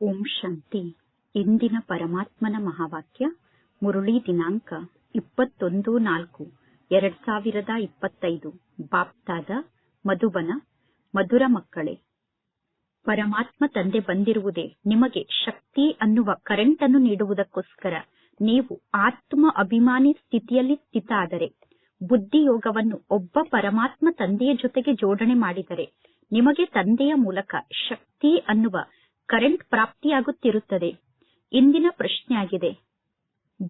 ಓಂ ಶಾಂತಿ. ಇಂದಿನ ಪರಮಾತ್ಮನ ಮಹಾವಾಕ್ಯ, ಮುರುಳಿ ದಿನಾಂಕ ಇಪ್ಪತ್ತೊಂದು ನಾಲ್ಕು, ಎರಡ್ ಸಾವಿರದ ಇಪ್ಪತ್ತೈದು. ಬಾಪ್ತಾದ ಮಧುಬನ, ಮಧುರ ಮಕ್ಕಳೇ. ಪರಮಾತ್ಮ ತಂದೆ ಬಂದಿರುವುದೇ ನಿಮಗೆ ಶಕ್ತಿ ಅನ್ನುವ ಕರೆಂಟ್ ಅನ್ನು ನೀಡುವುದಕ್ಕೋಸ್ಕರ ನೀವು ಆತ್ಮ ಅಭಿಮಾನಿ ಸ್ಥಿತಿಯಲ್ಲಿ ಸ್ಥಿತ ಆದರೆ ಬುದ್ಧಿಯೋಗವನ್ನು ಒಬ್ಬ ಪರಮಾತ್ಮ ತಂದೆಯ ಜೊತೆಗೆ ಜೋಡಣೆ ಮಾಡಿದರೆ, ನಿಮಗೆ ತಂದೆಯ ಮೂಲಕ ಶಕ್ತಿ ಅನ್ನುವ ಕರೆಂಟ್ ಪ್ರಾಪ್ತಿಯಾಗುತ್ತಿರುತ್ತದೆ. ಇಂದಿನ ಪ್ರಶ್ನೆಯಾಗಿದೆ.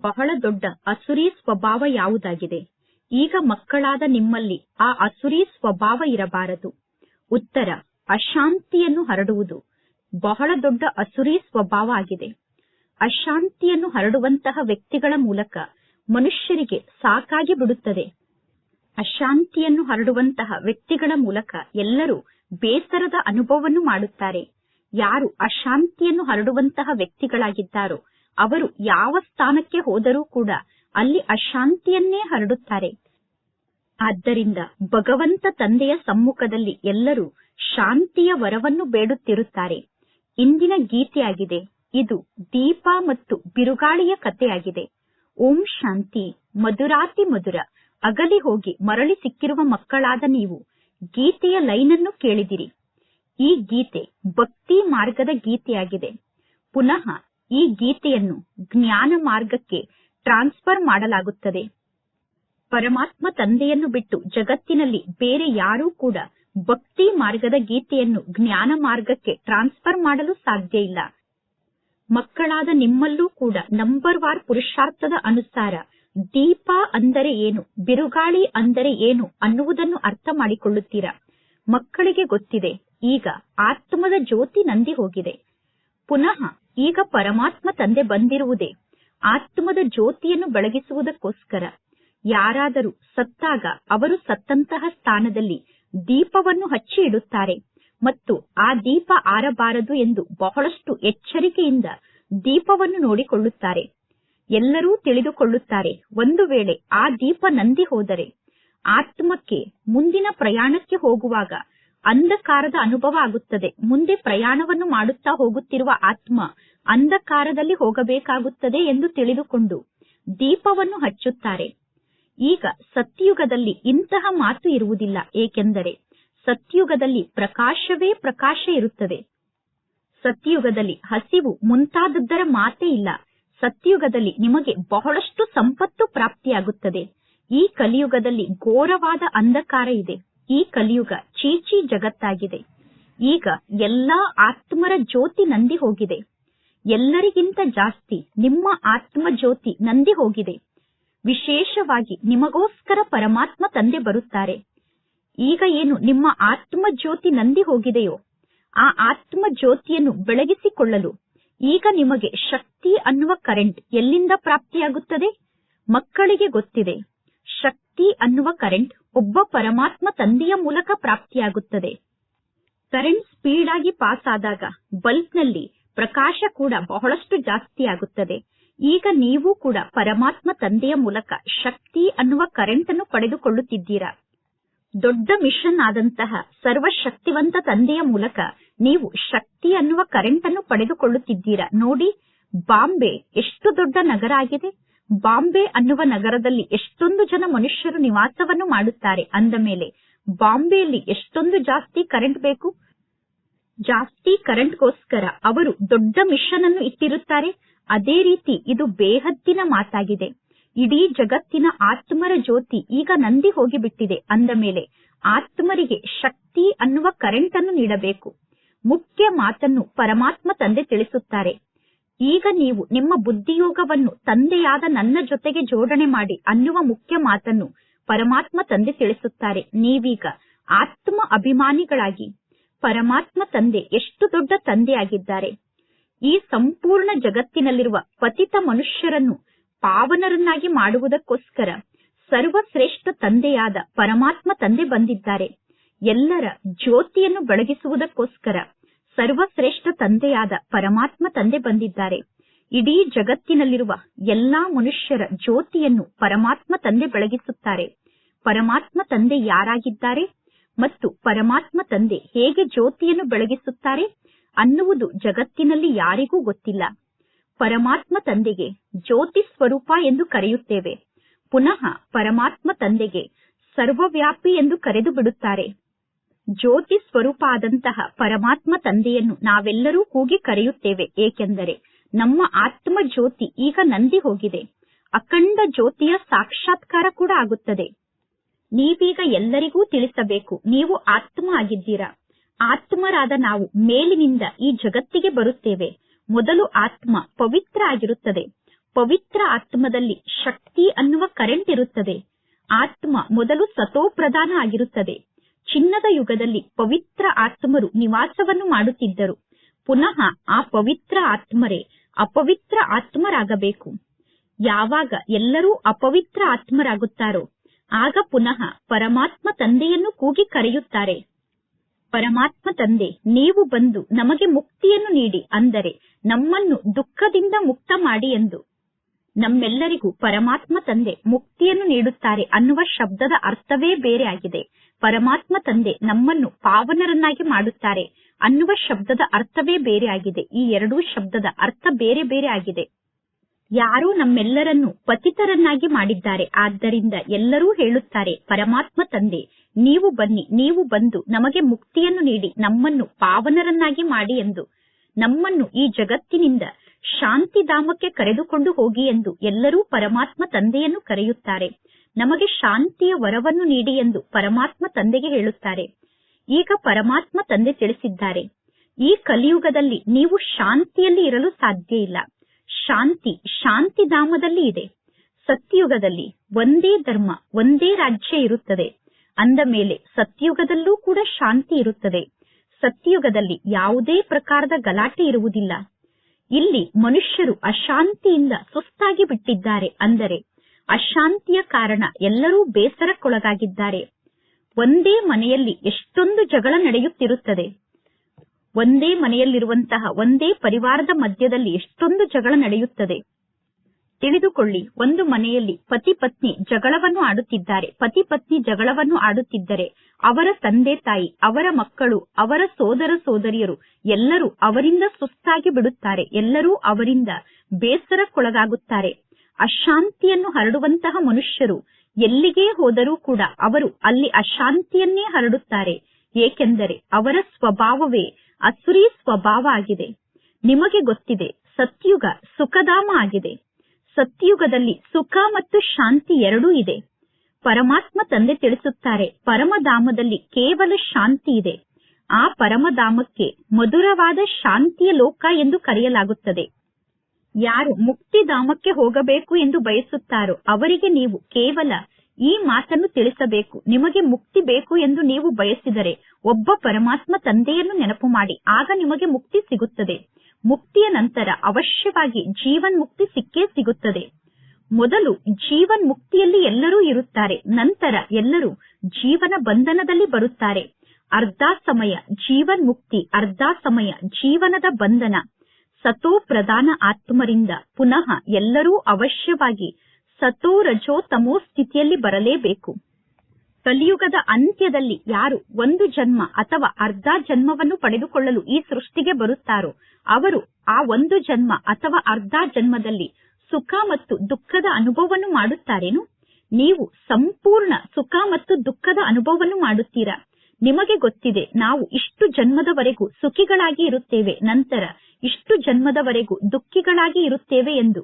ಬಹಳ ದೊಡ್ಡ ಅಸುರಿ ಸ್ವಭಾವ ಯಾವುದಾಗಿದೆ? ಈಗ ಮಕ್ಕಳಾದ ನಿಮ್ಮಲ್ಲಿ ಆ ಅಸುರಿ ಸ್ವಭಾವ ಇರಬಾರದು. ಉತ್ತರ, ಅಶಾಂತಿಯನ್ನು ಹರಡುವುದು ಬಹಳ ದೊಡ್ಡ ಅಸುರಿ ಸ್ವಭಾವ ಆಗಿದೆ. ಅಶಾಂತಿಯನ್ನು ಹರಡುವಂತಹ ವ್ಯಕ್ತಿಗಳ ಮೂಲಕ ಮನುಷ್ಯರಿಗೆ ಸಾಕಾಗಿ ಬಿಡುತ್ತದೆ. ಅಶಾಂತಿಯನ್ನು ಹರಡುವಂತಹ ವ್ಯಕ್ತಿಗಳ ಮೂಲಕ ಎಲ್ಲರೂ ಬೇಸರದ ಅನುಭವವನ್ನು ಮಾಡುತ್ತಾರೆ. ಯಾರು ಅಶಾಂತಿಯನ್ನು ಹರಡುವಂತಹ ವ್ಯಕ್ತಿಗಳಾಗಿದ್ದಾರೋ, ಅವರು ಯಾವ ಸ್ಥಾನಕ್ಕೆ ಹೋದರೂ ಕೂಡ ಅಲ್ಲಿ ಅಶಾಂತಿಯನ್ನೇ ಹರಡುತ್ತಾರೆ. ಆದ್ದರಿಂದ ಭಗವಂತ ತಂದೆಯ ಸಮ್ಮುಖದಲ್ಲಿ ಎಲ್ಲರೂ ಶಾಂತಿಯ ವರವನ್ನು ಬೇಡುತ್ತಿರುತ್ತಾರೆ. ಇಂದಿನ ಗೀತೆಯಾಗಿದೆ, ಇದು ದೀಪ ಮತ್ತು ಬಿರುಗಾಳಿಯ ಕಥೆಯಾಗಿದೆ. ಓಂ ಶಾಂತಿ, ಮಧುರಾತಿ ಮಧುರ, ಅಗಲಿ ಹೋಗಿ ಮರಳಿ ಸಿಕ್ಕಿರುವ ಮಕ್ಕಳಾದ ನೀವು, ಗೀತೆಯ ಲೈನನ್ನು ಕೇಳಿದಿರಿ. ಈ ಗೀತೆ ಭಕ್ತಿ ಮಾರ್ಗದ ಗೀತೆಯಾಗಿದೆ. ಪುನಃ ಈ ಗೀತೆಯನ್ನು ಜ್ಞಾನ ಮಾರ್ಗಕ್ಕೆ ಟ್ರಾನ್ಸ್ಫರ್ ಮಾಡಲಾಗುತ್ತದೆ. ಪರಮಾತ್ಮ ತಂದೆಯನ್ನು ಬಿಟ್ಟು ಜಗತ್ತಿನಲ್ಲಿ ಬೇರೆ ಯಾರೂ ಕೂಡ ಭಕ್ತಿ ಮಾರ್ಗದ ಗೀತೆಯನ್ನು ಜ್ಞಾನ ಮಾರ್ಗಕ್ಕೆ ಟ್ರಾನ್ಸ್ಫರ್ ಮಾಡಲು ಸಾಧ್ಯ ಇಲ್ಲ. ಮಕ್ಕಳಾದ ನಿಮ್ಮಲ್ಲೂ ಕೂಡ ನಂಬರ್ ವಾರ್ ಪುರುಷಾರ್ಥದ ಅನುಸಾರ ದೀಪ ಅಂದರೆ ಏನು, ಬಿರುಗಾಳಿ ಅಂದರೆ ಏನು ಅನ್ನುವುದನ್ನು ಅರ್ಥ ಮಾಡಿಕೊಳ್ಳುತ್ತೀರಾ? ಮಕ್ಕಳಿಗೆ ಗೊತ್ತಿದೆ. ಈಗ ಆತ್ಮದ ಜ್ಯೋತಿ ನಂದಿ ಹೋಗಿದೆ. ಪುನಃ ಈಗ ಪರಮಾತ್ಮ ತಂದೆ ಬಂದಿರುವುದೇ ಆತ್ಮದ ಜ್ಯೋತಿಯನ್ನು ಬೆಳಗಿಸುವುದಕ್ಕೋಸ್ಕರ. ಯಾರಾದರೂ ಸತ್ತಾಗ ಅವರು ಸತ್ತಂತಹ ಸ್ಥಾನದಲ್ಲಿ ದೀಪವನ್ನು ಹಚ್ಚಿ ಇಡುತ್ತಾರೆ ಮತ್ತು ಆ ದೀಪ ಆರಬಾರದು ಎಂದು ಬಹಳಷ್ಟು ಎಚ್ಚರಿಕೆಯಿಂದ ದೀಪವನ್ನು ನೋಡಿಕೊಳ್ಳುತ್ತಾರೆ. ಎಲ್ಲರೂ ತಿಳಿದುಕೊಳ್ಳುತ್ತಾರೆ ಒಂದು ವೇಳೆ ಆ ದೀಪ ನಂದಿ ಹೋದರೆ ಆತ್ಮಕ್ಕೆ ಮುಂದಿನ ಪ್ರಯಾಣಕ್ಕೆ ಹೋಗುವಾಗ ಅಂಧಕಾರದ ಅನುಭವ ಆಗುತ್ತದೆ. ಮುಂದೆ ಪ್ರಯಾಣವನ್ನು ಮಾಡುತ್ತಾ ಹೋಗುತ್ತಿರುವ ಆತ್ಮ ಅಂಧಕಾರದಲ್ಲಿ ಹೋಗಬೇಕಾಗುತ್ತದೆ ಎಂದು ತಿಳಿದುಕೊಂಡು ದೀಪವನ್ನು ಹಚ್ಚುತ್ತಾರೆ. ಈಗ ಸತ್ಯುಗದಲ್ಲಿ ಇಂತಹ ಮಾತು ಇರುವುದಿಲ್ಲ. ಏಕೆಂದರೆ ಸತ್ಯುಗದಲ್ಲಿ ಪ್ರಕಾಶವೇ ಪ್ರಕಾಶ ಇರುತ್ತದೆ. ಸತ್ಯುಗದಲ್ಲಿ ಹಸಿವು ಮುಂತಾದದ್ದರ ಮಾತೇ ಇಲ್ಲ. ಸತ್ಯುಗದಲ್ಲಿ ನಿಮಗೆ ಬಹಳಷ್ಟು ಸಂಪತ್ತು ಪ್ರಾಪ್ತಿಯಾಗುತ್ತದೆ. ಈ ಕಲಿಯುಗದಲ್ಲಿ ಘೋರವಾದ ಅಂಧಕಾರ ಇದೆ. ಈ ಕಲಿಯುಗ ಚೀಚಿ ಜಗತ್ತಾಗಿದೆ. ಈಗ ಎಲ್ಲಾ ಆತ್ಮರ ಜ್ಯೋತಿ ನಂದಿ ಹೋಗಿದೆ. ಎಲ್ಲರಿಗಿಂತ ಜಾಸ್ತಿ ನಿಮ್ಮ ಆತ್ಮ ಜ್ಯೋತಿ ನಂದಿ ಹೋಗಿದೆ. ವಿಶೇಷವಾಗಿ ನಿಮಗೋಸ್ಕರ ಪರಮಾತ್ಮ ತಂದೆ ಬರುತ್ತಾರೆ. ಈಗ ಏನು ನಿಮ್ಮ ಆತ್ಮ ಜ್ಯೋತಿ ನಂದಿ ಹೋಗಿದೆಯೋ, ಆ ಆತ್ಮ ಜ್ಯೋತಿಯನ್ನು ಬೆಳಗಿಸಿಕೊಳ್ಳಲು ಈಗ ನಿಮಗೆ ಶಕ್ತಿ ಅನ್ನುವ ಕರೆಂಟ್ ಎಲ್ಲಿಂದ ಪ್ರಾಪ್ತಿಯಾಗುತ್ತದೆ? ಮಕ್ಕಳಿಗೆ ಗೊತ್ತಿದೆ. ಶಕ್ತಿ ಅನ್ನುವ ಕರೆಂಟ್ ಒಬ್ಬ ಪರಮಾತ್ಮ ತಂದೆಯ ಮೂಲಕ ಪ್ರಾಪ್ತಿಯಾಗುತ್ತದೆ. ಕರೆಂಟ್ ಸ್ಪೀಡ್ ಆಗಿ ಪಾಸ್ ಆದಾಗ ಬಲ್ಬ್ನಲ್ಲಿ ಪ್ರಕಾಶ ಕೂಡ ಬಹಳಷ್ಟು ಜಾಸ್ತಿ ಆಗುತ್ತದೆ. ಈಗ ನೀವು ಕೂಡ ಪರಮಾತ್ಮ ತಂದೆಯ ಮೂಲಕ ಶಕ್ತಿ ಅನ್ನುವ ಕರೆಂಟ್ ಅನ್ನು ಪಡೆದುಕೊಳ್ಳುತ್ತಿದ್ದೀರಾ? ದೊಡ್ಡ ಮಿಷನ್ ಆದಂತಹ ಸರ್ವಶಕ್ತಿವಂತ ತಂದೆಯ ಮೂಲಕ ನೀವು ಶಕ್ತಿ ಅನ್ನುವ ಕರೆಂಟ್ ಅನ್ನು ಪಡೆದುಕೊಳ್ಳುತ್ತಿದ್ದೀರಾ? ನೋಡಿ, ಬಾಂಬೆ ಎಷ್ಟು ದೊಡ್ಡ ನಗರ ಆಗಿದೆ. ಬಾಂಬೆ ಅನ್ನುವ ನಗರದಲ್ಲಿ ಎಷ್ಟೊಂದು ಜನ ಮನುಷ್ಯರು ನಿವಾಸವನ್ನು ಮಾಡುತ್ತಾರೆ ಅಂದ ಮೇಲೆ ಬಾಂಬೆಯಲ್ಲಿ ಎಷ್ಟೊಂದು ಜಾಸ್ತಿ ಕರೆಂಟ್ ಬೇಕು? ಜಾಸ್ತಿ ಕರೆಂಟ್ಗೋಸ್ಕರ ಅವರು ದೊಡ್ಡ ಮಿಷನ್ ಅನ್ನು ಇಟ್ಟಿರುತ್ತಾರೆ. ಅದೇ ರೀತಿ ಇದು ಬೇಹದ್ದಿನ ಮಾತಾಗಿದೆ. ಇಡೀ ಜಗತ್ತಿನ ಆತ್ಮರ ಜ್ಯೋತಿ ಈಗ ನಂದಿ ಹೋಗಿಬಿಟ್ಟಿದೆ ಅಂದ ಮೇಲೆ ಆತ್ಮರಿಗೆ ಶಕ್ತಿ ಅನ್ನುವ ಕರೆಂಟ್ ಅನ್ನು ನೀಡಬೇಕು. ಮುಖ್ಯ ಮಾತನ್ನು ಪರಮಾತ್ಮ ತಂದೆ ತಿಳಿಸುತ್ತಾರೆ. ಈಗ ನೀವು ನಿಮ್ಮ ಬುದ್ಧಿಯೋಗವನ್ನು ತಂದೆಯಾದ ನನ್ನ ಜೊತೆಗೆ ಜೋಡಣೆ ಮಾಡಿ ಅನ್ನುವ ಮುಖ್ಯ ಮಾತನ್ನು ಪರಮಾತ್ಮ ತಂದೆ ತಿಳಿಸುತ್ತಾರೆ. ನೀವೀಗ ಆತ್ಮ ಅಭಿಮಾನಿಗಳಾಗಿ ಪರಮಾತ್ಮ ತಂದೆ ಎಷ್ಟು ದೊಡ್ಡ ತಂದೆಯಾಗಿದ್ದಾರೆ. ಈ ಸಂಪೂರ್ಣ ಜಗತ್ತಿನಲ್ಲಿರುವ ಪತಿತ ಮನುಷ್ಯರನ್ನು ಪಾವನರನ್ನಾಗಿ ಮಾಡುವುದಕ್ಕೋಸ್ಕರ ಸರ್ವಶ್ರೇಷ್ಠ ತಂದೆಯಾದ ಪರಮಾತ್ಮ ತಂದೆ ಬಂದಿದ್ದಾರೆ. ಎಲ್ಲರ ಜ್ಯೋತಿಯನ್ನು ಬೆಳಗಿಸುವುದಕ್ಕೋಸ್ಕರ ಸರ್ವಶ್ರೇಷ್ಠ ತಂದೆಯಾದ ಪರಮಾತ್ಮ ತಂದೆ ಬಂದಿದ್ದಾರೆ. ಇಡೀ ಜಗತ್ತಿನಲ್ಲಿರುವ ಎಲ್ಲಾ ಮನುಷ್ಯರ ಜ್ಯೋತಿಯನ್ನು ಪರಮಾತ್ಮ ತಂದೆ ಬೆಳಗಿಸುತ್ತಾರೆ. ಪರಮಾತ್ಮ ತಂದೆ ಯಾರಾಗಿದ್ದಾರೆ ಮತ್ತು ಪರಮಾತ್ಮ ತಂದೆ ಹೇಗೆ ಜ್ಯೋತಿಯನ್ನು ಬೆಳಗಿಸುತ್ತಾರೆ ಅನ್ನುವುದು ಜಗತ್ತಿನಲ್ಲಿ ಯಾರಿಗೂ ಗೊತ್ತಿಲ್ಲ. ಪರಮಾತ್ಮ ತಂದೆಗೆ ಜ್ಯೋತಿ ಸ್ವರೂಪ ಎಂದು ಕರೆಯುತ್ತೇವೆ. ಪುನಃ ಪರಮಾತ್ಮ ತಂದೆಗೆ ಸರ್ವವ್ಯಾಪಿ ಎಂದು ಕರೆದು ಬಿಡುತ್ತಾರೆ ಜ್ಯೋತಿ ಸ್ವರೂಪ ಆದಂತಹ ಪರಮಾತ್ಮ ತಂದೆಯನ್ನು ನಾವೆಲ್ಲರೂ ಕೂಗಿ ಕರೆಯುತ್ತೇವೆ. ಏಕೆಂದರೆ ನಮ್ಮ ಆತ್ಮ ಜ್ಯೋತಿ ಈಗ ನಂದಿ ಹೋಗಿದೆ. ಅಖಂಡ ಜ್ಯೋತಿಯ ಸಾಕ್ಷಾತ್ಕಾರ ಕೂಡ ಆಗುತ್ತದೆ. ನೀವೀಗ ಎಲ್ಲರಿಗೂ ತಿಳಿಸಬೇಕು, ನೀವು ಆತ್ಮ ಆಗಿದ್ದೀರಾ. ಆತ್ಮರಾದ ನಾವು ಮೇಲಿನಿಂದ ಈ ಜಗತ್ತಿಗೆ ಬರುತ್ತೇವೆ. ಮೊದಲು ಆತ್ಮ ಪವಿತ್ರ ಆಗಿರುತ್ತದೆ. ಪವಿತ್ರ ಆತ್ಮದಲ್ಲಿ ಶಕ್ತಿ ಅನ್ನುವ ಕರೆಂಟ್ ಇರುತ್ತದೆ. ಆತ್ಮ ಮೊದಲು ಸತೋಪ್ರಧಾನ ಆಗಿರುತ್ತದೆ. ಚಿನ್ನದ ಯುಗದಲ್ಲಿ ಪವಿತ್ರ ಆತ್ಮರು ನಿವಾಸವನ್ನು ಮಾಡುತ್ತಿದ್ದರು. ಪುನಃ ಆ ಪವಿತ್ರ ಆತ್ಮರೇ ಅಪವಿತ್ರ ಆತ್ಮರಾಗಬೇಕು. ಯಾವಾಗ ಎಲ್ಲರೂ ಅಪವಿತ್ರ ಆತ್ಮರಾಗುತ್ತಾರೋ, ಆಗ ಪುನಃ ಪರಮಾತ್ಮ ತಂದೆಯನ್ನು ಕೂಗಿ ಕರೆಯುತ್ತಾರೆ. ಪರಮಾತ್ಮ ತಂದೆ, ನೀವು ಬಂದು ನಮಗೆ ಮುಕ್ತಿಯನ್ನು ನೀಡಿ, ಅಂದರೆ ನಮ್ಮನ್ನು ದುಃಖದಿಂದ ಮುಕ್ತ ಮಾಡಿ ಎಂದು. ನಮ್ಮೆಲ್ಲರಿಗೂ ಪರಮಾತ್ಮ ತಂದೆ ಮುಕ್ತಿಯನ್ನು ನೀಡುತ್ತಾರೆ ಅನ್ನುವ ಶಬ್ದದ ಅರ್ಥವೇ ಬೇರೆ ಆಗಿದೆ. ಪರಮಾತ್ಮ ತಂದೆ ನಮ್ಮನ್ನು ಪಾವನರನ್ನಾಗಿ ಮಾಡುತ್ತಾರೆ ಅನ್ನುವ ಶಬ್ದದ ಅರ್ಥವೇ ಬೇರೆ ಆಗಿದೆ. ಈ ಎರಡೂ ಶಬ್ದದ ಅರ್ಥ ಬೇರೆ ಬೇರೆ ಆಗಿದೆ. ಯಾರು ನಮ್ಮೆಲ್ಲರನ್ನು ಪತಿತರನ್ನಾಗಿ ಮಾಡಿದ್ದಾರೆ. ಆದ್ದರಿಂದ ಎಲ್ಲರೂ ಹೇಳುತ್ತಾರೆ, ಪರಮಾತ್ಮ ತಂದೆ, ನೀವು ಬನ್ನಿ, ನೀವು ಬಂದು ನಮಗೆ ಮುಕ್ತಿಯನ್ನು ನೀಡಿ, ನಮ್ಮನ್ನು ಪಾವನರನ್ನಾಗಿ ಮಾಡಿ ಎಂದು. ನಮ್ಮನ್ನು ಈ ಜಗತ್ತಿನಿಂದ ಶಾಂತಿಧಾಮಕ್ಕೆ ಕರೆದುಕೊಂಡು ಹೋಗಿ ಎಂದು ಎಲ್ಲರೂ ಪರಮಾತ್ಮ ತಂದೆಯನ್ನು ಕರೆಯುತ್ತಾರೆ. ನಮಗೆ ಶಾಂತಿಯ ವರವನ್ನು ನೀಡಿ ಎಂದು ಪರಮಾತ್ಮ ತಂದೆಗೆ ಹೇಳುತ್ತಾರೆ. ಈಗ ಪರಮಾತ್ಮ ತಂದೆ ತಿಳಿಸಿದ್ದಾರೆ. ಈ ಕಲಿಯುಗದಲ್ಲಿ ನೀವು ಶಾಂತಿಯಲ್ಲಿ ಇರಲು ಸಾಧ್ಯ ಇಲ್ಲ. ಶಾಂತಿ ಶಾಂತಿಧಾಮದಲ್ಲಿ ಇದೆ. ಸತ್ಯುಗದಲ್ಲಿ ಒಂದೇ ಧರ್ಮ, ಒಂದೇ ರಾಜ್ಯ ಇರುತ್ತದೆ. ಅಂದ ಮೇಲೆ ಸತ್ಯುಗದಲ್ಲೂ ಕೂಡ ಶಾಂತಿ ಇರುತ್ತದೆ. ಸತ್ಯುಗದಲ್ಲಿ ಯಾವುದೇ ಪ್ರಕಾರದ ಗಲಾಟೆ ಇರುವುದಿಲ್ಲ. ಇಲ್ಲಿ ಮನುಷ್ಯರು ಅಶಾಂತಿಯಿಂದ ಸುಸ್ತಾಗಿ ಬಿಟ್ಟಿದ್ದಾರೆ ಅಂದರೆ ಅಶಾಂತಿಯ ಕಾರಣ ಎಲ್ಲರೂ ಬೇಸರಕ್ಕೊಳಗಾಗಿದ್ದಾರೆ. ಒಂದೇ ಮನೆಯಲ್ಲಿ ಎಷ್ಟೊಂದು ಜಗಳ ನಡೆಯುತ್ತಿರುತ್ತದೆ. ಒಂದೇ ಮನೆಯಲ್ಲಿರುವಂತಹ ಒಂದೇ ಪರಿವಾರದ ಮಧ್ಯದಲ್ಲಿ ಎಷ್ಟೊಂದು ಜಗಳ ನಡೆಯುತ್ತದೆ. ತಿಳಿದುಕೊಳ್ಳಿ. ಒಂದು ಮನೆಯಲ್ಲಿ ಪತಿ ಪತ್ನಿ ಜಗಳವನ್ನು ಆಡುತ್ತಿದ್ದಾರೆ. ಪತಿ ಪತ್ನಿ ಜಗಳವನ್ನು ಆಡುತ್ತಿದ್ದರೆ ಅವರ ತಂದೆ ತಾಯಿ, ಅವರ ಮಕ್ಕಳು, ಅವರ ಸೋದರ ಸೋದರಿಯರು ಎಲ್ಲರೂ ಅವರಿಂದ ಸುಸ್ತಾಗಿ ಬಿಡುತ್ತಾರೆ. ಎಲ್ಲರೂ ಅವರಿಂದ ಬೇಸರಕ್ಕೊಳಗಾಗುತ್ತಾರೆ. ಅಶಾಂತಿಯನ್ನು ಹರಡುವಂತಹ ಮನುಷ್ಯರು ಎಲ್ಲಿಗೆ ಹೋದರೂ ಕೂಡ ಅವರು ಅಲ್ಲಿ ಅಶಾಂತಿಯನ್ನೇ ಹರಡುತ್ತಾರೆ. ಏಕೆಂದರೆ ಅವರ ಸ್ವಭಾವವೇ ಅಸುರಿ ಸ್ವಭಾವ ಆಗಿದೆ. ನಿಮಗೆ ಗೊತ್ತಿದೆ, ಸತ್ಯುಗ ಸುಖಧಾಮ ಆಗಿದೆ. ಸತ್ಯುಗದಲ್ಲಿ ಸುಖ ಮತ್ತು ಶಾಂತಿ ಎರಡೂ ಇದೆ. ಪರಮಾತ್ಮ ತಂದೆ ತಿಳಿಸುತ್ತಾರೆ, ಪರಮಧಾಮದಲ್ಲಿ ಕೇವಲ ಶಾಂತಿ ಇದೆ. ಆ ಪರಮಧಾಮಕ್ಕೆ ಮಧುರವಾದ ಶಾಂತಿಯ ಲೋಕ ಎಂದು ಕರೆಯಲಾಗುತ್ತದೆ. ಯಾರು ಮುಕ್ತಿಧಾಮಕ್ಕೆ ಹೋಗಬೇಕು ಎಂದು ಬಯಸುತ್ತಾರೋ ಅವರಿಗೆ ನೀವು ಕೇವಲ ಈ ಮಾತನ್ನು ತಿಳಿಸಬೇಕು. ನಿಮಗೆ ಮುಕ್ತಿ ಬೇಕು ಎಂದು ನೀವು ಬಯಸಿದರೆ ಒಬ್ಬ ಪರಮಾತ್ಮ ತಂದೆಯನ್ನು ನೆನಪು ಮಾಡಿ, ಆಗ ನಿಮಗೆ ಮುಕ್ತಿ ಸಿಗುತ್ತದೆ. ಮುಕ್ತಿಯ ನಂತರ ಅವಶ್ಯವಾಗಿ ಜೀವನ್ ಮುಕ್ತಿ ಸಿಕ್ಕೇ ಸಿಗುತ್ತದೆ. ಮೊದಲು ಜೀವನ್ ಮುಕ್ತಿಯಲ್ಲಿ ಎಲ್ಲರೂ ಇರುತ್ತಾರೆ, ನಂತರ ಎಲ್ಲರೂ ಜೀವನ ಬಂಧನದಲ್ಲಿ ಬರುತ್ತಾರೆ. ಅರ್ಧ ಸಮಯ ಜೀವನ್ ಮುಕ್ತಿ ಅರ್ಧ ಸಮಯ ಜೀವನದ ಬಂಧನ. ಸತೋ ಪ್ರಧಾನ ಆತ್ಮರಿಂದ ಪುನಃ ಎಲ್ಲರೂ ಅವಶ್ಯವಾಗಿ ಸತೋ ರಜೋ ತಮೋ ಸ್ಥಿತಿಯಲ್ಲಿ ಬರಲೇಬೇಕು. ಕಲಿಯುಗದ ಅಂತ್ಯದಲ್ಲಿ ಯಾರು ಒಂದು ಜನ್ಮ ಅಥವಾ ಅರ್ಧ ಜನ್ಮವನ್ನು ಪಡೆದುಕೊಳ್ಳಲು ಈ ಸೃಷ್ಟಿಗೆ ಬರುತ್ತಾರೋ, ಅವರು ಆ ಒಂದು ಜನ್ಮ ಅಥವಾ ಅರ್ಧ ಜನ್ಮದಲ್ಲಿ ಸುಖ ಮತ್ತು ದುಃಖದ ಅನುಭವವನ್ನು ಮಾಡುತ್ತಾರೇನು? ನೀವು ಸಂಪೂರ್ಣ ಸುಖ ಮತ್ತು ದುಃಖದ ಅನುಭವವನ್ನು ಮಾಡುತ್ತೀರಾ? ನಿಮಗೆ ಗೊತ್ತಿದೆ, ನಾವು ಇಷ್ಟು ಜನ್ಮದವರೆಗೂ ಸುಖಿಗಳಾಗಿ ಇರುತ್ತೇವೆ, ನಂತರ ಇಷ್ಟು ಜನ್ಮದವರೆಗೂ ದುಃಖಿಗಳಾಗಿ ಇರುತ್ತೇವೆ ಎಂದು.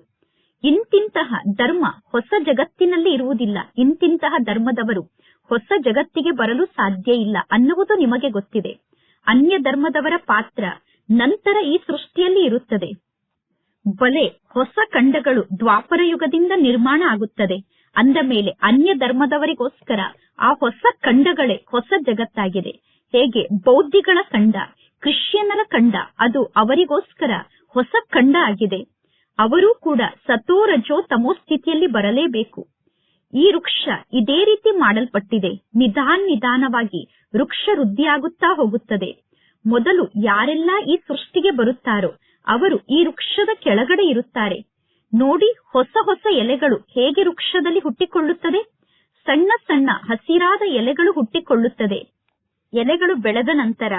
ಇಂತಿಂತಹ ಧರ್ಮ ಹೊಸ ಜಗತ್ತಿನಲ್ಲಿ ಇರುವುದಿಲ್ಲ. ಇಂತಿಂತಹ ಧರ್ಮದವರು ಹೊಸ ಜಗತ್ತಿಗೆ ಬರಲು ಸಾಧ್ಯ ಇಲ್ಲ ಅನ್ನುವುದು ನಿಮಗೆ ಗೊತ್ತಿದೆ. ಅನ್ಯ ಧರ್ಮದವರ ಪಾತ್ರ ನಂತರ ಈ ಸೃಷ್ಟಿಯಲ್ಲಿ ಇರುತ್ತದೆ. ಬಲೆ ಹೊಸ ಖಂಡಗಳು ದ್ವಾಪರ ಯುಗದಿಂದ ನಿರ್ಮಾಣ ಆಗುತ್ತದೆ. ಅಂದ ಮೇಲೆ ಅನ್ಯ ಧರ್ಮದವರಿಗೋಸ್ಕರ ಆ ಹೊಸ ಖಂಡಗಳೇ ಹೊಸ ಜಗತ್ತಾಗಿದೆ. ಹೇಗೆ? ಬೌದ್ಧಿಗಳ ಖಂಡ ಕ್ರಿಶ್ಚಿಯನ್ನರ ಖಂಡ, ಅದು ಅವರಿಗೋಸ್ಕರ ಹೊಸ ಖಂಡ ಆಗಿದೆ. ಅವರೂ ಕೂಡ ಸತೋರಜೋ ತಮೋ ಸ್ಥಿತಿಯಲ್ಲಿ ಬರಲೇಬೇಕು. ಈ ವೃಕ್ಷ ಇದೇ ರೀತಿ ಮಾಡಲ್ಪಟ್ಟಿದೆ. ನಿಧಾನ ನಿಧಾನವಾಗಿ ವೃಕ್ಷ ವೃದ್ಧಿಯಾಗುತ್ತಾ ಹೋಗುತ್ತದೆ. ಮೊದಲು ಯಾರೆಲ್ಲ ಈ ಸೃಷ್ಟಿಗೆ ಬರುತ್ತಾರೋ ಅವರು ಈ ವೃಕ್ಷದ ಕೆಳಗಡೆ ಇರುತ್ತಾರೆ. ನೋಡಿ, ಹೊಸ ಹೊಸ ಎಲೆಗಳು ಹೇಗೆ ವೃಕ್ಷದಲ್ಲಿ ಹುಟ್ಟಿಕೊಳ್ಳುತ್ತದೆ? ಸಣ್ಣ ಸಣ್ಣ ಹಸಿರಾದ ಎಲೆಗಳು ಹುಟ್ಟಿಕೊಳ್ಳುತ್ತದೆ. ಎಲೆಗಳು ಬೆಳೆದ ನಂತರ